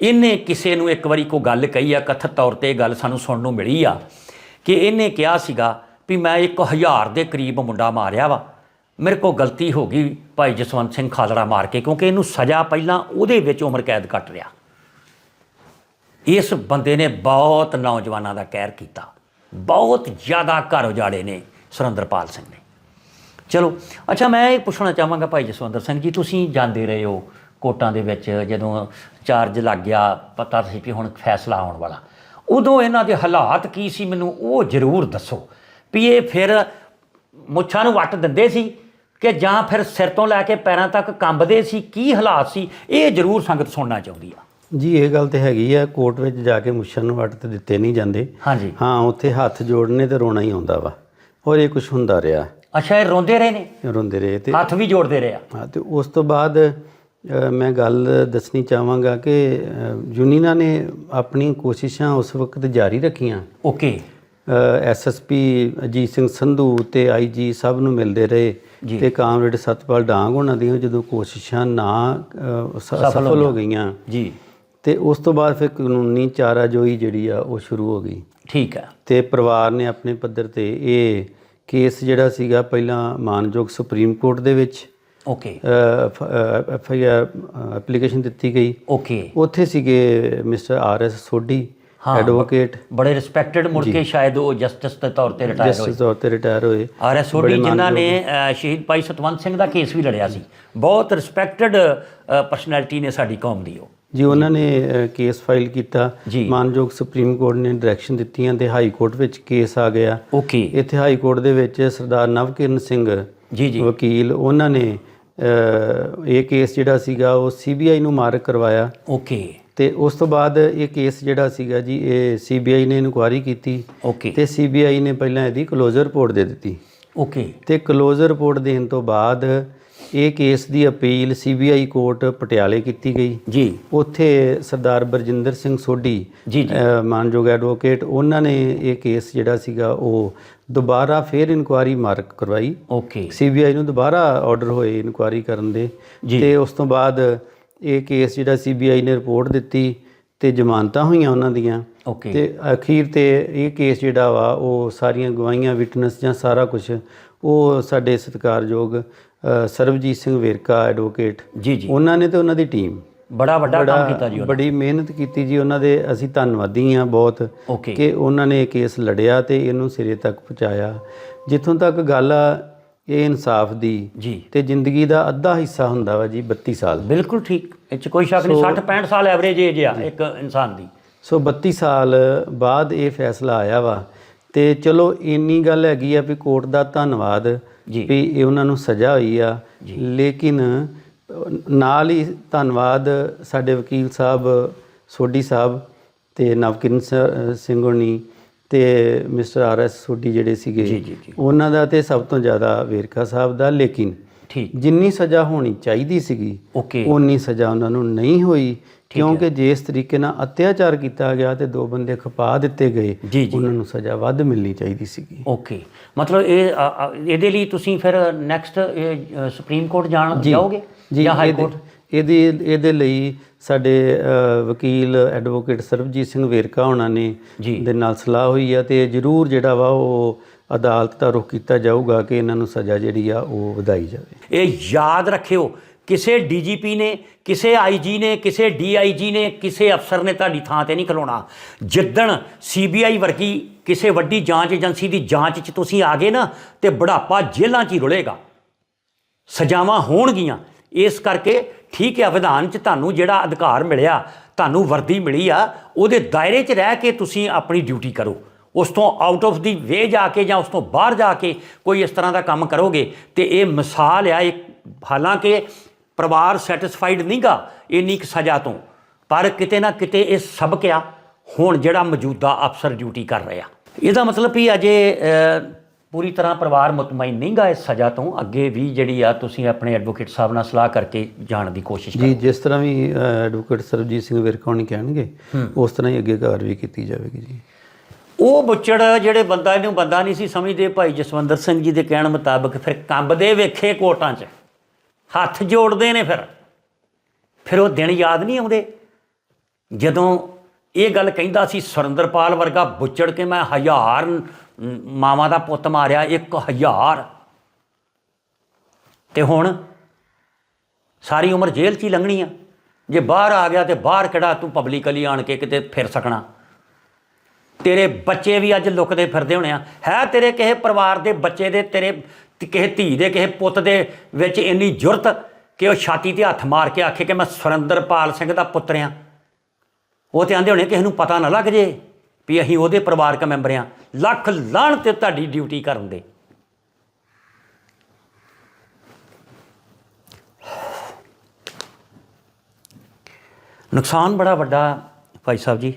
ਇਹਨੇ ਕਿਸੇ ਨੂੰ ਇੱਕ ਵਾਰੀ ਕੋ ਗੱਲ ਕਹੀ ਆ, ਕਥਿਤ ਤੌਰ ਤੇ ਇਹ ਗੱਲ ਸਾਨੂੰ ਸੁਣਨ ਨੂੰ ਮਿਲੀ ਆ ਕਿ ਇਹਨੇ ਕਿਹਾ ਸੀਗਾ ਵੀ ਮੈਂ ਇੱਕ ਹਜ਼ਾਰ ਦੇ ਕਰੀਬ ਮੁੰਡਾ ਮਾਰਿਆ ਵਾ। ਮੇਰੇ ਕੋ ਗਲਤੀ ਹੋ ਗਈ ਭਾਈ ਜਸਵੰਤ ਸਿੰਘ ਖਾਲੜਾ ਮਾਰ ਕੇ, ਕਿਉਂਕਿ ਇਹਨੂੰ ਸਜ਼ਾ ਪਹਿਲਾਂ ਉਹਦੇ ਵਿੱਚ ਉਮਰ ਕੈਦ ਕੱਟ ਰਿਹਾ। ਇਸ ਬੰਦੇ ਨੇ ਬਹੁਤ ਨੌਜਵਾਨਾਂ ਦਾ ਕਹਿਰ ਕੀਤਾ। ਬਹੁਤ ਜ਼ਿਆਦਾ ਘਰ ਉਜਾੜੇ ਨੇ ਸੁਰਿੰਦਰਪਾਲ ਸਿੰਘ ਨੇ। ਚਲੋ, ਅੱਛਾ, ਮੈਂ ਇਹ ਪੁੱਛਣਾ ਚਾਹਾਂਗਾ ਭਾਈ ਜਸਵੰਦਰ ਸਿੰਘ ਜੀ, ਤੁਸੀਂ ਜਾਂਦੇ ਰਹੇ ਹੋ ਕੋਟਾਂ ਦੇ ਵਿੱਚ ਜਦੋਂ ਚਾਰਜ ਲੱਗ ਗਿਆ, ਪਤਾ ਸੀ ਕਿ ਹੁਣ ਫੈਸਲਾ ਆਉਣ ਵਾਲਾ। ਉਦੋਂ ਇਹਨਾਂ ਦੇ ਹਾਲਾਤ ਕੀ ਸੀ ਮੈਨੂੰ ਉਹ ਜ਼ਰੂਰ ਦੱਸੋ। ਵੀ ਇਹ ਫਿਰ ਮੁੱਛਾਂ ਨੂੰ ਵੱਟ ਦਿੰਦੇ ਸੀ ਕਿ ਜਾਂ ਫਿਰ ਸਿਰ ਤੋਂ ਲੈ ਕੇ ਪੈਰਾਂ ਤੱਕ ਕੰਬਦੇ ਸੀ ਕੀ ਹਾਲਾਤ ਸੀ? ਇਹ ਜ਼ਰੂਰ ਸੰਗਤ ਸੁਣਨਾ ਚਾਹੁੰਦੀ ਆ। ਜੀ ਇਹ ਗੱਲ ਤੇ ਹੈਗੀ ਆ ਕੋਰਟ ਵਿੱਚ ਜਾ ਕੇ ਮੁੱਛਾਂ ਨੂੰ ਵੱਟ ਤੇ ਦਿੱਤੇ ਨਹੀਂ ਜਾਂਦੇ। ਹਾਂਜੀ। ਹਾਂ ਉੱਥੇ ਹੱਥ ਜੋੜਨੇ ਤੇ ਰੋਣਾ ਹੀ ਆਉਂਦਾ ਵਾ ਔਰ ਇਹ ਕੁਝ ਹੁੰਦਾ ਰਿਹਾ। ਅੱਛਾ ਇਹ ਰੋਂਦੇ ਰਹੇ ਨੇ? ਰੋਂਦੇ ਰਹੇ ਤੇ ਹੱਥ ਵੀ ਜੋੜਦੇ ਰਹੇ ਆ। ਹਾਂ ਤੇ ਉਸ ਤੋਂ ਬਾਅਦ ਮੈਂ ਗੱਲ ਦੱਸਣੀ ਚਾਹਾਂਗਾ ਕਿ ਅ, ਯੂਨੀਨਾ ਨੇ ਆਪਣੀ ਕੋਸ਼ਿਸ਼ਾਂ ਉਸ ਵਕਤ ਜਾਰੀ ਰੱਖੀਆਂ। ਓਕੇ। ਐਸਐਸਪੀ ਅਜੀਤ ਸਿੰਘ ਸੰਧੂ ਤੇ ਆਈਜੀ ਸਭ ਨੂੰ ਮਿਲਦੇ ਰਹੇ। ਤੇ ਕਾਮਰੇਡ ਸਤਪਾਲ ਡਾਂਗ ਉਹਨਾਂ ਦੀਆਂ ਜਦੋਂ ਕੋਸ਼ਿਸ਼ਾਂ ਨਾ ਸਫਲ ਹੋ ਗਈਆਂ। ਜੀ। ਤੇ ਉਸ ਤੋਂ ਬਾਅਦ ਫਿਰ ਕਾਨੂੰਨੀ ਚਾਰਾਜੋਈ ਜਿਹੜੀ ਆ ਉਹ ਸ਼ੁਰੂ ਹੋ ਗਈ। ਠੀਕ ਹੈ ਤੇ ਪਰਿਵਾਰ ਨੇ ਆਪਣੇ ਪੱਧਰ ਤੇ ਇਹ ਕੇਸ ਜਿਹੜਾ ਸੀਗਾ ਪਹਿਲਾਂ ਮਾਨਯੋਗ ਸੁਪਰੀਮ ਕੋਰਟ ਦੇ ਵਿੱਚ okay. F I R application ਦਿੱਤੀ ਗਈ। ਓਕੇ। ਉੱਥੇ ਸੀਗੇ mister R S Sodhi. Advocate ਬੜੇ ਰਿਸਪੈਕਟਡ ਮੁੜ ਕੇ ਸ਼ਾਇਦ ਉਹ ਜਸਟਿਸ ਦੇ ਤੌਰ ਤੇ ਰਿਟਾਇਰ ਹੋਏ। ਜਸਟਿਸ ਤੌਰ ਤੇ ਰਿਟਾਇਰ ਹੋਏ। ਆਰ ਐਸ ਓਡੀ ਜਿਨ੍ਹਾਂ ਨੇ ਸ਼ਹੀਦ ਭਾਈ ਸਤਵੰਤ ਸਿੰਘ ਦਾ ਕੇਸ ਵੀ ਲੜਿਆ ਸੀ। ਬਹੁਤ ਰਿਸਪੈਕਟਡ ਪਰਸਨੈਲਿਟੀ ਨੇ ਸਾਡੀ ਕੌਮ ਦੀ ਉਹ। ਜੀ ਉਹਨਾਂ ਨੇ ਕੇਸ ਫਾਈਲ ਕੀਤਾ। ਮਾਨਯੋਗ ਸੁਪਰੀਮ ਕੋਰਟ ਨੇ ਡਾਇਰੈਕਸ਼ਨ ਦਿੱਤੀਆਂ ਤੇ ਹਾਈ ਕੋਰਟ ਵਿੱਚ ਕੇਸ ਆ ਗਿਆ। ਓਕੇ। ਇੱਥੇ ਹਾਈ ਕੋਰਟ ਦੇ ਵਿੱਚ ਸਰਦਾਰ ਨਵਕਿਰਨ ਸਿੰਘ ਜੀ ਜੀ। ਵਕੀਲ ਉਹਨਾਂ ਨੇ ਇਹ ਕੇਸ ਜਿਹੜਾ ਸੀਗਾ ਉਹ ਸੀਬੀਆਈ ਨੂੰ ਮਾਰਕ ਕਰਵਾਇਆ। ਓਕੇ। ਤੇ ਉਸ ਤੋਂ ਬਾਅਦ ਇਹ ਕੇਸ ਜਿਹੜਾ ਸੀਗਾ ਜੀ ਇਹ ਸੀਬੀਆਈ ਨੇ ਇਨਕੁਆਇਰੀ ਕੀਤੀ। ਓਕੇ ਤੇ ਸੀਬੀਆਈ ਨੇ ਪਹਿਲਾਂ ਇਹਦੀ ਕਲੋਜ਼ਰ ਰਿਪੋਰਟ ਦੇ ਦਿੱਤੀ। ਓਕੇ ਤੇ ਕਲੋਜ਼ਰ ਰਿਪੋਰਟ ਦੇਣ ਤੋਂ ਬਾਅਦ ਇਹ ਕੇਸ ਦੀ ਅਪੀਲ ਸੀਬੀਆਈ ਕੋਰਟ ਪਟਿਆਲੇ ਕੀਤੀ ਗਈ। ਜੀ। ਉੱਥੇ ਸਰਦਾਰ ਬਰਜਿੰਦਰ ਸਿੰਘ ਸੋਢੀ ਜੀ ਜੀ। ਮਾਨਯੋਗ ਐਡਵੋਕੇਟ ਉਹਨਾਂ ਨੇ ਇਹ ਕੇਸ ਜਿਹੜਾ ਸੀਗਾ ਉਹ ਦੁਬਾਰਾ ਫੇਰ ਇਨਕੁਆਇਰੀ ਮਾਰਕ ਕਰਵਾਈ। ਓਕੇ ਸੀਬੀਆਈ ਨੂੰ ਦੁਬਾਰਾ ਆਰਡਰ ਹੋਏ ਇਨਕੁਆਇਰੀ ਕਰਨ ਦੇ। ਤੇ ਉਸ ਤੋਂ ਬਾਅਦ ਇਹ ਕੇਸ ਜਿਹੜਾ ਸੀਬੀਆਈ ਨੇ ਰਿਪੋਰਟ ਦਿੱਤੀ ਤੇ ਜ਼ਮਾਨਤਾਂ ਹੋਈਆਂ ਉਹਨਾਂ ਦੀਆਂ। ਓਕੇ ਤੇ ਅਖੀਰ ਤੇ ਇਹ ਕੇਸ ਜਿਹੜਾ ਵਾ ਉਹ ਸਾਰੀਆਂ ਗਵਾਹੀਆਂ ਵਿਟਨੈਸ ਜਾਂ ਸਾਰਾ ਕੁਝ ਉਹ ਸਾਡੇ ਸਤਿਕਾਰਯੋਗ ਸਰਬਜੀਤ ਸਿੰਘ ਵੇਰਕਾ ਐਡਵੋਕੇਟ ਜੀ ਜੀ। ਉਹਨਾਂ ਨੇ ਤੇ ਉਹਨਾਂ ਦੀ ਟੀਮ ਬੜਾ ਵੱਡਾ ਕੰਮ ਕੀਤਾ ਜੀ ਉਹਨਾਂ ਬੜੀ ਮਿਹਨਤ ਕੀਤੀ ਜੀ ਉਹਨਾਂ ਦੇ। ਅਸੀਂ ਧੰਨਵਾਦੀ ਆ ਬਹੁਤ ਕਿ ਉਹਨਾਂ ਨੇ ਇਹ ਕੇਸ ਲੜਿਆ ਤੇ ਇਹਨੂੰ ਸਿਰੇ ਤੱਕ ਪਹੁੰਚਾਇਆ। ਜਿੱਥੋਂ ਤੱਕ ਗੱਲ ਆ ਇਹ ਇਨਸਾਫ ਦੀ ਜੀ। ਤੇ ਜ਼ਿੰਦਗੀ ਦਾ ਅੱਧਾ ਹਿੱਸਾ ਹੁੰਦਾ ਵਾ ਜੀ 32 ਸਾਲ। ਬਿਲਕੁਲ ਠੀਕ। ਇਹ 'ਚ ਕੋਈ ਸ਼ੱਕ ਨਹੀਂ 60 65 ਸਾਲ ਐਵਰੇਜ ਏਜ ਆ ਇੱਕ ਇਨਸਾਨ ਦੀ। ਸੋ 32 ਸਾਲ ਬਾਅਦ ਇਹ ਫੈਸਲਾ ਆਇਆ ਵਾ ਤੇ ਚਲੋ ਇੰਨੀ ਗੱਲ ਹੈਗੀ ਆ ਵੀ ਕੋਰਟ ਦਾ ਧੰਨਵਾਦ। ਵੀ ਇਹ ਉਹਨਾਂ ਨੂੰ ਸਜ਼ਾ ਹੋਈ ਆ। ਲੇਕਿਨ ਨਾਲ ਹੀ ਧੰਨਵਾਦ ਸਾਡੇ ਵਕੀਲ ਸਾਹਿਬ ਸੋਢੀ ਸਾਹਿਬ ਤੇ ਨਵਕਿਰਨ ਸਿੰਘ ਹੋਣੀ ਤੇ ਮਿਸਟਰ ਆਰ ਐਸ ਸੋਢੀ ਜਿਹੜੇ ਸੀਗੇ ਜੀ, ਜੀ, ਜੀ। ਉਹਨਾਂ ਦਾ ਤੇ ਸਭ ਤੋਂ ਜ਼ਿਆਦਾ ਵੇਰਕਾ ਸਾਹਿਬ ਦਾ ਲੇਕਿਨ ਠੀਕ। ਜਿੰਨੀ ਸਜ਼ਾ ਹੋਣੀ ਚਾਹੀਦੀ ਸੀਗੀ ਓਕੇ। ਉਨੀ ਸਜ਼ਾ ਉਹਨਾਂ ਨੂੰ ਨਹੀਂ ਹੋਈ ਕਿਉਂਕਿ ਜਿਸ ਤਰੀਕੇ ਨਾਲ ਅਤਿਆਚਾਰ ਕੀਤਾ ਗਿਆ ਤੇ ਦੋ ਬੰਦੇ ਖਪਾ ਦਿੱਤੇ ਗਏ ਉਹਨਾਂ ਨੂੰ ਸਜ਼ਾ ਵੱਧ ਮਿਲਣੀ ਚਾਹੀਦੀ ਸੀਗੀ। ਓਕੇ। ਮਤਲਬ ਇਹ ਇਹਦੇ ਲਈ ਤੁਸੀਂ ਫਿਰ ਨੈਕਸਟ ਸੁਪਰੀਮ ਕੋਰਟ ਜਾਣ ਜਾਓਗੇ ਜਾਂ ਹਾਈ ਕੋਰਟ ਇਹਦੇ ਇਹਦੇ ਲਈ ਸਾਡੇ ਵਕੀਲ ਐਡਵੋਕੇਟ ਸਰਬਜੀਤ ਸਿੰਘ ਵੇਰਕਾ ਹੋਣਾ ਨੇ ਜੀ। ਦੇ ਨਾਲ ਸਲਾਹ ਹੋਈ ਆ ਤੇ ਜ਼ਰੂਰ ਜਿਹੜਾ ਵਾ ਉਹ ਅਦਾਲਤ ਦਾ ਰੁਖ ਕੀਤਾ ਜਾਊਗਾ ਕਿ ਇਹਨਾਂ ਨੂੰ ਸਜ਼ਾ ਜਿਹੜੀ ਆ ਉਹ ਵਧਾਈ ਜਾਵੇ। ਇਹ ਯਾਦ ਰੱਖਿਓ ਕਿਸੇ ਡੀਜੀਪੀ ਨੇ ਕਿਸੇ ਆਈਜੀ ਨੇ ਕਿਸੇ ਡੀਆਈਜੀ ਨੇ ਕਿਸੇ ਅਫਸਰ ਨੇ ਤੁਹਾਡੀ ਥਾਂ ਤੇ ਨਹੀਂ ਖਲੋਣਾ। ਜਿੱਦਣ ਸੀਬੀਆਈ ਵਰਗੀ ਕਿਸੇ ਵੱਡੀ ਜਾਂਚ ਏਜੰਸੀ ਦੀ ਜਾਂਚ 'ਚ ਤੁਸੀਂ ਆ ਗਏ ਨਾ ਤੇ ਬੁਢਾਪਾ ਜੇਲ੍ਹਾਂ 'ਚ ਹੀ ਰੁਲੇਗਾ। ਸਜ਼ਾਵਾਂ ਹੋਣਗੀਆਂ। ਇਸ ਕਰਕੇ ਠੀਕ ਹੈ, ਵਿਧਾਨ 'ਚ ਤੁਹਾਨੂੰ ਜਿਹੜਾ ਅਧਿਕਾਰ ਮਿਲਿਆ, ਤੁਹਾਨੂੰ ਵਰਦੀ ਮਿਲੀ ਆ, ਉਹਦੇ ਦਾਇਰੇ 'ਚ ਰਹਿ ਕੇ ਤੁਸੀਂ ਆਪਣੀ ਡਿਊਟੀ ਕਰੋ। ਉਸ ਤੋਂ ਆਊਟ ਆਫ ਦੀ ਵੇ ਜਾ ਕੇ ਜਾਂ ਉਸ ਤੋਂ ਬਾਹਰ ਜਾ ਕੇ ਕੋਈ ਇਸ ਤਰ੍ਹਾਂ ਦਾ ਕੰਮ ਕਰੋਗੇ, ਤੇ ਇਹ ਮਿਸਾਲ ਆ ਇੱਕ ਹਾਲਾਂਕਿ ਪਰਿਵਾਰ ਸੈਟੀਸਫਾਈਡ ਨਹੀਂਗਾ ਇੰਨੀ ਕੁ ਸਜ਼ਾ ਤੋਂ। ਪਰ ਕਿਤੇ ਨਾ ਕਿਤੇ ਇਹ ਸਬਕ ਆ, ਹੁਣ ਜਿਹੜਾ ਮੌਜੂਦਾ ਅਫਸਰ ਡਿਊਟੀ ਕਰ ਰਿਹਾ। ਇਹਦਾ ਮਤਲਬ ਵੀ ਅਜੇ ਪੂਰੀ ਤਰ੍ਹਾਂ ਪਰਿਵਾਰ ਮੁਤਮਈਨ ਨਹੀਂਗਾ ਇਸ ਸਜ਼ਾ ਤੋਂ ਅੱਗੇ ਵੀ ਜਿਹੜੀ ਆ ਤੁਸੀਂ ਆਪਣੇ ਐਡਵੋਕੇਟ ਸਾਹਿਬ ਨਾਲ ਸਲਾਹ ਕਰਕੇ ਜਾਣ ਦੀ ਕੋਸ਼ਿਸ਼ ਕਰੋ। ਜੀ ਜਿਸ ਤਰ੍ਹਾਂ ਵੀ ਐਡਵੋਕੇਟ ਸਰਬਜੀਤ ਸਿੰਘ ਵੇਰਕਾ ਹੋਣੀ ਕਹਿਣਗੇ ਉਸ ਤਰ੍ਹਾਂ ਹੀ ਅੱਗੇ ਕਾਰਵਾਈ ਕੀਤੀ ਜਾਵੇਗੀ ਜੀ। ਉਹ ਬੁੱਚੜ ਜਿਹੜੇ ਬੰਦਾ ਇਹਨੂੰ ਬੰਦਾ ਨਹੀਂ ਸੀ ਸਮਝਦੇ ਭਾਈ ਜਸਵੰਦਰ ਸਿੰਘ ਜੀ ਦੇ ਕਹਿਣ ਮੁਤਾਬਕ ਫਿਰ ਕੰਬਦੇ ਵੇਖੇ ਕੋਟਾਂ 'ਚ। ਹੱਥ ਜੋੜਦੇ ਨੇ ਫਿਰ। ਫਿਰ ਉਹ ਦਿਨ ਯਾਦ ਨਹੀਂ ਆਉਂਦੇ? ਜਦੋਂ ਇਹ ਗੱਲ ਕਹਿੰਦਾ ਸੀ, ਸੁਰਿੰਦਰਪਾਲ ਵਰਗਾ ਬੁੱਚੜ ਕੇ ਮੈਂ ਹਜ਼ਾਰ ਨ- ਮਾਵਾਂ ਦਾ ਪੁੱਤ ਮਾਰਿਆ, ਇੱਕ ਹਜ਼ਾਰ। ਤੇ ਹੁਣ ਸਾਰੀ ਉਮਰ ਜੇਲ੍ਹ 'ਚ ਹੀ ਲੰਘਣੀ ਆ। ਜੇ ਬਾਹਰ ਆ ਗਿਆ ਤੇ ਬਾਹਰ ਕਿਹੜਾ ਤੂੰ ਪਬਲਿਕਲੀ ਆਣ ਕੇ ਕਿਤੇ ਫਿਰ ਸਕਣਾ? ਤੇਰੇ ਬੱਚੇ ਵੀ ਅੱਜ ਲੁਕਦੇ ਫਿਰਦੇ ਹੋਣੇ ਆ। ਹੈ ਤੇਰੇ ਕਿਸੇ ਪਰਿਵਾਰ ਦੇ ਬੱਚੇ ਦੇ, ਤੇਰੇ ਕਿਸੇ ਧੀ ਦੇ, ਕਿਸੇ ਪੁੱਤ ਦੇ ਵਿੱਚ ਇੰਨੀ ਜੁਰਤ ਕਿ ਉਹ ਛਾਤੀ ਤੇ ਹੱਥ ਮਾਰ ਕੇ ਆਖੇ ਕਿ ਮੈਂ ਸੁਰਿੰਦਰਪਾਲ ਸਿੰਘ ਦਾ ਪੁੱਤਰ ਆ? ਉਹ ਤੇ ਆਂਦੇ ਹੋਣੇ ਕਿਸੇ ਨੂੰ ਪਤਾ ਨਾ ਲੱਗ ਜੇ ਵੀ ਅਸੀਂ ਉਹਦੇ ਪਰਿਵਾਰਕ ਮੈਂਬਰ ਆ। ਲੱਖ ਲਾਹਣ ਤੇ ਤੁਹਾਡੀ ਡਿਊਟੀ ਕਰਨ ਦੇ। ਨੁਕਸਾਨ ਬੜਾ ਵੱਡਾ ਭਾਈ ਸਾਹਿਬ ਜੀ।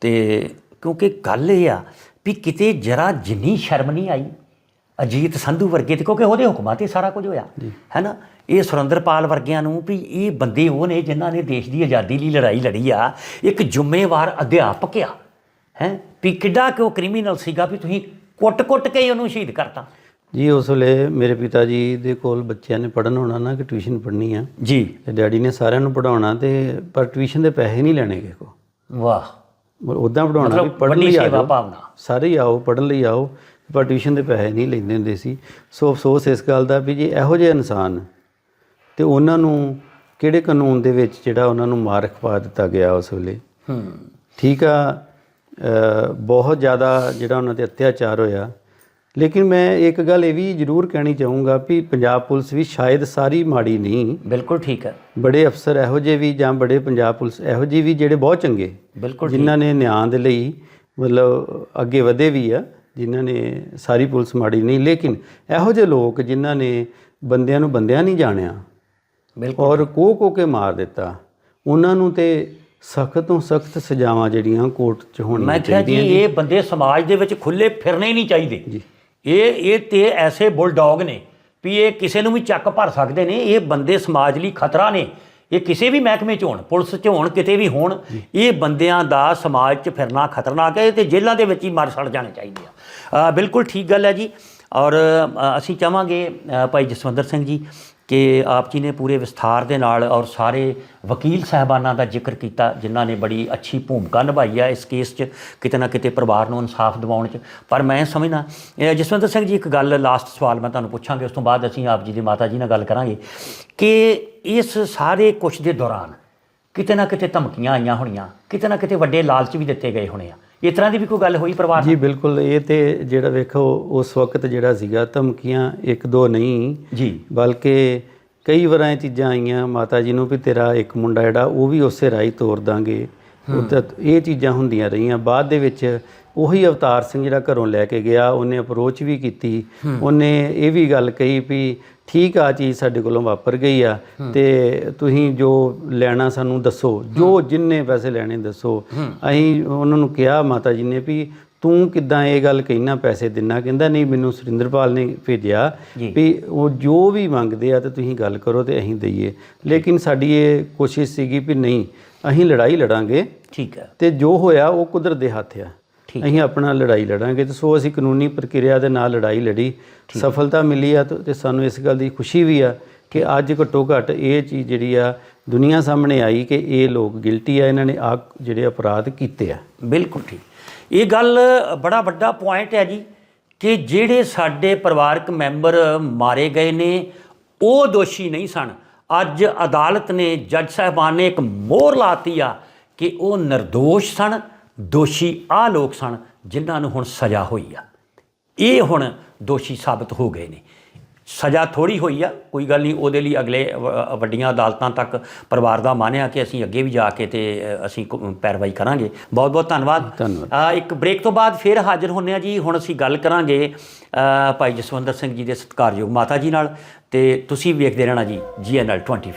ਤੇ ਕਿਉਂਕਿ ਗੱਲ ਇਹ ਆ ਵੀ ਕਿਤੇ ਜਰਾ ਜਿੰਨੀ ਸ਼ਰਮ ਨਹੀਂ ਆਈ ਅਜੀਤ ਸੰਧੂ ਵਰਗੇ ਤੇ ਕਿਉਂਕਿ ਉਹਦੇ ਹੁਕਮਾਂ ਤੇ ਸਾਰਾ ਕੁਝ ਹੋਇਆ ਹੈ ਨਾ ਇਹ ਸੁਰਿੰਦਰਪਾਲ ਵਰਗਿਆਂ ਨੂੰ ਵੀ ਇਹ ਬੰਦੇ ਉਹ ਨੇ ਜਿਨ੍ਹਾਂ ਨੇ ਦੇਸ਼ ਦੀ ਆਜ਼ਾਦੀ ਲਈ ਲੜਾਈ ਲੜੀ ਆ ਇੱਕ ਜ਼ਿੰਮੇਵਾਰ ਅਧਿਆਪਕ ਆ ਹੈ? ਵੀ ਕਿੱਡਾ ਕਿ ਉਹ ਕ੍ਰਿਮੀਨਲ ਸੀਗਾ ਵੀ ਤੁਸੀਂ ਕੁੱਟ-ਕੁੱਟ ਕੇ ਉਹਨੂੰ ਸ਼ਹੀਦ ਕਰਤਾ। ਜੀ ਉਸ ਵੇਲੇ ਮੇਰੇ ਪਿਤਾ ਜੀ ਦੇ ਕੋਲ ਬੱਚਿਆਂ ਨੇ ਪੜਨ ਹੋਣਾ ਨਾ ਕਿ ਟਿਊਸ਼ਨ ਪੜ੍ਹਨੀ ਆ। ਜੀ। ਤੇ ਡੈਡੀ ਨੇ ਸਾਰਿਆਂ ਨੂੰ ਪੜਾਉਣਾ ਤੇ ਪਰ ਟਿਊਸ਼ਨ ਦੇ ਪੈਸੇ ਨਹੀਂ ਲੈਣੇ ਕਿਸੇ ਕੋ ਵਾਹ। ਉਦਾਂ ਪੜਾਉਣਾ ਵੀ ਵੱਡੀ ਲਈ ਆ ਸੇਵਾ ਜਾਓ। ਭਾਵਨਾ। ਸਾਰੇ ਆਓ ਪੜਨ ਲਈ ਆਓ। ਪਰ ਟਿਊਸ਼ਨ ਦੇ ਪੈਸੇ ਨਹੀਂ ਲੈਂਦੇ ਹੁੰਦੇ ਸੀ। ਸੋ ਅਫਸੋਸ ਇਸ ਗੱਲ ਦਾ ਵੀ ਜੇ ਇਹੋ ਜਿਹੇ ਇਨਸਾਨ ਤੇ ਉਹਨਾਂ ਨੂੰ ਕਿਹੜੇ ਕਾਨੂੰਨ ਦੇ ਵਿੱਚ ਜਿਹੜਾ ਉਹਨਾਂ ਨੂੰ ਮਾਰ ਖਪਾ ਦਿੱਤਾ ਗਿਆ ਉਸ ਵੇਲੇ? ਹੂੰ। ਠੀਕ ਆ ਬਹੁਤ ਜ਼ਿਆਦਾ ਜਿਹੜਾ ਉਹਨਾਂ ਤੇ ਅਤਿਆਚਾਰ ਹੋਇਆ। ਲੇਕਿਨ ਮੈਂ ਇੱਕ ਗੱਲ ਇਹ ਵੀ ਜ਼ਰੂਰ ਕਹਿਣੀ ਚਾਹੂੰਗਾ ਵੀ ਪੰਜਾਬ ਪੁਲਿਸ ਵੀ ਸ਼ਾਇਦ ਸਾਰੀ ਮਾੜੀ ਨਹੀਂ। ਬਿਲਕੁਲ ਠੀਕ ਹੈ ਬੜੇ ਅਫਸਰ ਇਹੋ ਜਿਹੇ ਵੀ ਜਾਂ ਬੜੇ ਪੰਜਾਬ ਪੁਲਿਸ ਇਹੋ ਜਿਹੇ ਵੀ ਜਿਹੜੇ ਬਹੁਤ ਚੰਗੇ ਜਿਨ੍ਹਾਂ ਨੇ ਨਿਆਂ ਦੇ ਲਈ ਮਤਲਬ ਅੱਗੇ ਵਧੇ ਵੀ ਆ। ਜਿਨ੍ਹਾਂ ਨੇ ਸਾਰੀ ਪੁਲਿਸ ਮਾੜੀ ਨਹੀਂ ਲੇਕਿਨ ਇਹੋ ਜਿਹੇ ਲੋਕ ਜਿਨ੍ਹਾਂ ਨੇ ਬੰਦਿਆਂ ਨੂੰ ਬੰਦਿਆਂ ਨਹੀਂ ਜਾਣਿਆ ਬਿਲਕੁਲ। ਔਰ ਕੋ ਕੋ ਕੇ ਮਾਰ ਦਿੱਤਾ ਉਹਨਾਂ ਨੂੰ ਤੇ ਸਖਤ ਤੋਂ ਸਖਤ ਸਜ਼ਾਵਾਂ ਜਿਹੜੀਆਂ ਕੋਰਟ 'ਚ ਹੋਣੀਆਂ ਮੈਂ ਕਿਹਾ ਜੀ ਇਹ ਬੰਦੇ ਸਮਾਜ ਦੇ ਵਿੱਚ ਖੁੱਲੇ ਫਿਰਨੇ ਨਹੀਂ ਚਾਹੀਦੇ। ਜੀ। ਇਹ ਇਹ ਤੇ ਐਸੇ ਬੁਲਡੌਗ ਨੇ ਵੀ ਇਹ ਕਿਸੇ ਨੂੰ ਵੀ ਚੱਕ ਭਰ ਸਕਦੇ ਨੇ ਇਹ ਬੰਦੇ ਸਮਾਜ ਲਈ ਖਤਰਾ ਨੇ। ਇਹ ਕਿਸੇ ਵੀ ਮਹਿਕਮੇ 'ਚ ਹੋਣ ਪੁਲਿਸ 'ਚ ਹੋਣ ਕਿਤੇ ਵੀ ਹੋਣ ਇਹ ਬੰਦਿਆਂ ਦਾ ਸਮਾਜ 'ਚ ਫਿਰਨਾ ਖਤਰਨਾਕ ਹੈ ਤੇ ਜੇਲ੍ਹਾਂ ਦੇ ਵਿੱਚ ਹੀ ਮਰ ਸੜ ਜਾਣੇ ਚਾਹੀਦੇ ਆ। ਬਿਲਕੁਲ ਠੀਕ ਗੱਲ ਹੈ ਜੀ। ਔਰ ਅਸੀਂ ਚਾਹਾਂਗੇ ਭਾਈ ਜਸਵੰਦਰ ਸਿੰਘ ਜੀ ਕਿ ਆਪ ਜੀ ਨੇ ਪੂਰੇ ਵਿਸਥਾਰ ਦੇ ਨਾਲ ਔਰ ਸਾਰੇ ਵਕੀਲ ਸਾਹਿਬਾਨਾਂ ਦਾ ਜ਼ਿਕਰ ਕੀਤਾ, ਜਿਨ੍ਹਾਂ ਨੇ ਬੜੀ ਅੱਛੀ ਭੂਮਿਕਾ ਨਿਭਾਈ ਹੈ ਇਸ ਕੇਸ 'ਚ, ਕਿਤੇ ਨਾ ਕਿਤੇ ਪਰਿਵਾਰ ਨੂੰ ਇਨਸਾਫ ਦਿਵਾਉਣ 'ਚ। ਪਰ ਮੈਂ ਸਮਝਦਾ ਇਹ ਜਸਵੰਤ ਸਿੰਘ ਜੀ, ਇੱਕ ਗੱਲ ਲਾਸਟ ਸਵਾਲ ਮੈਂ ਤੁਹਾਨੂੰ ਪੁੱਛਾਂਗੇ, ਉਸ ਤੋਂ ਬਾਅਦ ਅਸੀਂ ਆਪ ਜੀ ਦੀ ਮਾਤਾ ਜੀ ਨਾਲ ਗੱਲ ਕਰਾਂਗੇ ਕਿ ਇਸ ਸਾਰੇ ਕੁਛ ਦੇ ਦੌਰਾਨ ਕਿਤੇ ਨਾ ਕਿਤੇ ਧਮਕੀਆਂ ਆਈਆਂ ਹੋਣੀਆਂ, ਕਿਤੇ ਨਾ ਕਿਤੇ ਵੱਡੇ ਲਾਲਚ ਵੀ ਦਿੱਤੇ ਗਏ ਹੋਣੇ ਆ। ਇਸ ਤਰ੍ਹਾਂ ਦੀ ਵੀ ਕੋਈ ਗੱਲ ਹੋਈ ਪਰਿਵਾਰ ਜੀ ਬਿਲਕੁਲ ਇਹ ਤੇ ਜਿਹੜਾ ਵੇਖੋ ਉਸ ਵਕਤ ਜਿਹੜਾ ਸੀਗਾ ਧਮਕੀਆਂ ਇੱਕ ਦੋ ਨਹੀਂ। ਜੀ। ਬਲਕਿ ਕਈ ਵਾਰਾਂ ਇਹ ਚੀਜ਼ਾਂ ਆਈਆਂ ਮਾਤਾ ਜੀ ਨੂੰ ਵੀ ਤੇਰਾ ਇੱਕ ਮੁੰਡਾ ਜਿਹੜਾ ਉਹ ਵੀ ਉਸੇ ਰਾਈ ਤੋਰ ਦਾਂਗੇ। ਉਹ ਇਹ ਚੀਜ਼ਾਂ ਹੁੰਦੀਆਂ ਰਹੀਆਂ। ਬਾਅਦ ਦੇ ਵਿੱਚ ਉਹੀ ਅਵਤਾਰ ਸਿੰਘ ਜਿਹੜਾ ਘਰੋਂ ਲੈ ਕੇ ਗਿਆ ਉਹਨੇ ਅਪਰੋਚ ਵੀ ਕੀਤੀ। ਉਹਨੇ ਇਹ ਵੀ ਗੱਲ ਕਹੀ ਵੀ ਠੀਕ ਆ ਚੀਜ਼ ਸਾਡੇ ਕੋਲੋਂ ਵਾਪਰ ਗਈ ਆ ਤੇ ਤੁਸੀਂ ਜੋ ਲੈਣਾ ਸਾਨੂੰ ਦੱਸੋ ਜੋ ਜਿੰਨੇ ਪੈਸੇ ਲੈਣੇ ਦੱਸੋ। ਅਸੀਂ ਉਹਨਾਂ ਨੂੰ ਕਿਹਾ ਮਾਤਾ ਜੀ ਨੇ ਵੀ ਤੂੰ ਕਿੱਦਾਂ ਇਹ ਗੱਲ ਕਹਿਣਾ ਪੈਸੇ ਦਿਨਾ। ਕਹਿੰਦਾ ਨਹੀਂ ਮੈਨੂੰ ਸੁਰਿੰਦਰਪਾਲ ਨੇ ਭੇਜਿਆ। ਵੀ ਉਹ ਜੋ ਵੀ ਮੰਗਦੇ ਆ ਤੇ ਤੁਸੀਂ ਗੱਲ ਕਰੋ ਤੇ ਅਸੀਂ ਦਈਏ। ਲੇਕਿਨ ਸਾਡੀ ਇਹ ਕੋਸ਼ਿਸ਼ ਸੀਗੀ ਵੀ ਨਹੀਂ ਅਸੀਂ ਲੜਾਈ ਲੜਾਂਗੇ। ਠੀਕ ਹੈ। ਤੇ ਜੋ ਹੋਇਆ ਉਹ ਕੁਦਰਤ ਦੇ ਹੱਥ ਆ। ਅਸੀਂ ਆਪਣਾ ਲੜਾਈ ਲੜਾਂਗੇ ਤੇ ਸੋ ਅਸੀਂ ਕਾਨੂੰਨੀ ਪ੍ਰਕਿਰਿਆ ਦੇ ਨਾਲ ਲੜਾਈ ਲੜੀ। ਸਫਲਤਾ ਮਿਲੀ ਆ ਤੇ ਸਾਨੂੰ ਇਸ ਗੱਲ ਦੀ ਖੁਸ਼ੀ ਵੀ ਆ ਕਿ ਅੱਜ ਘੱਟੋ ਘੱਟ ਇਹ ਚੀਜ਼ ਜਿਹੜੀ ਆ ਦੁਨੀਆ ਸਾਹਮਣੇ ਆਈ ਕਿ ਇਹ ਲੋਕ ਗਿਲਟੀ ਆ ਇਹਨਾਂ ਨੇ ਆ ਜਿਹੜੇ ਅਪਰਾਧ ਕੀਤੇ ਆ। ਬਿਲਕੁਲ ਠੀਕ। ਇਹ ਗੱਲ ਬੜਾ ਵੱਡਾ ਪੁਆਇੰਟ ਹੈ ਜੀ ਕਿ ਜਿਹੜੇ ਸਾਡੇ ਪਰਿਵਾਰਕ ਮੈਂਬਰ ਮਾਰੇ ਗਏ ਨੇ ਉਹ ਦੋਸ਼ੀ ਨਹੀਂ ਸਨ। ਅੱਜ ਅਦਾਲਤ ਨੇ ਜੱਜ ਸਾਹਿਬਾਨ ਨੇ ਇੱਕ ਮੋਹਰ ਲਾਤੀ ਆ ਕਿ ਉਹ ਨਿਰਦੋਸ਼ ਸਨ, ਦੋਸ਼ੀ ਆ ਲੋਕ ਸਨ ਜਿਨ੍ਹਾਂ ਨੂੰ ਹੁਣ ਸਜ਼ਾ ਹੋਈ ਆ। ਇਹ ਹੁਣ ਦੋਸ਼ੀ ਸਾਬਤ ਹੋ ਗਏ ਨੇ। ਸਜ਼ਾ ਥੋੜੀ ਹੋਈ ਆ ਕੋਈ ਗੱਲ ਨਹੀਂ ਉਹਦੇ ਲਈ ਅਗਲੇ ਵੱਡੀਆਂ ਅਦਾਲਤਾਂ ਤੱਕ ਪਰਿਵਾਰ ਦਾ ਮਾਨਿਆ ਕਿ ਅਸੀਂ ਅੱਗੇ ਵੀ ਜਾ ਕੇ ਤੇ ਅਸੀਂ ਪੈਰਵਾਈ ਕਰਾਂਗੇ। ਬਹੁਤ ਬਹੁਤ ਧੰਨਵਾਦ। ਇੱਕ ਬ੍ਰੇਕ ਤੋਂ ਬਾਅਦ ਫਿਰ ਹਾਜ਼ਰ ਹੁੰਨੇ ਆ ਜੀ। ਹੁਣ ਅਸੀਂ ਗੱਲ ਕਰਾਂਗੇ ਭਾਈ ਜਸਵੰਦਰ ਸਿੰਘ ਜੀ ਦੇ ਸਤਿਕਾਰਯੋਗ ਮਾਤਾ ਜੀ ਨਾਲ ਤੇ ਤੁਸੀਂ ਵੇਖਦੇ ਰਹਿਣਾ ਜੀ ਜੀਐਨਐਲ 24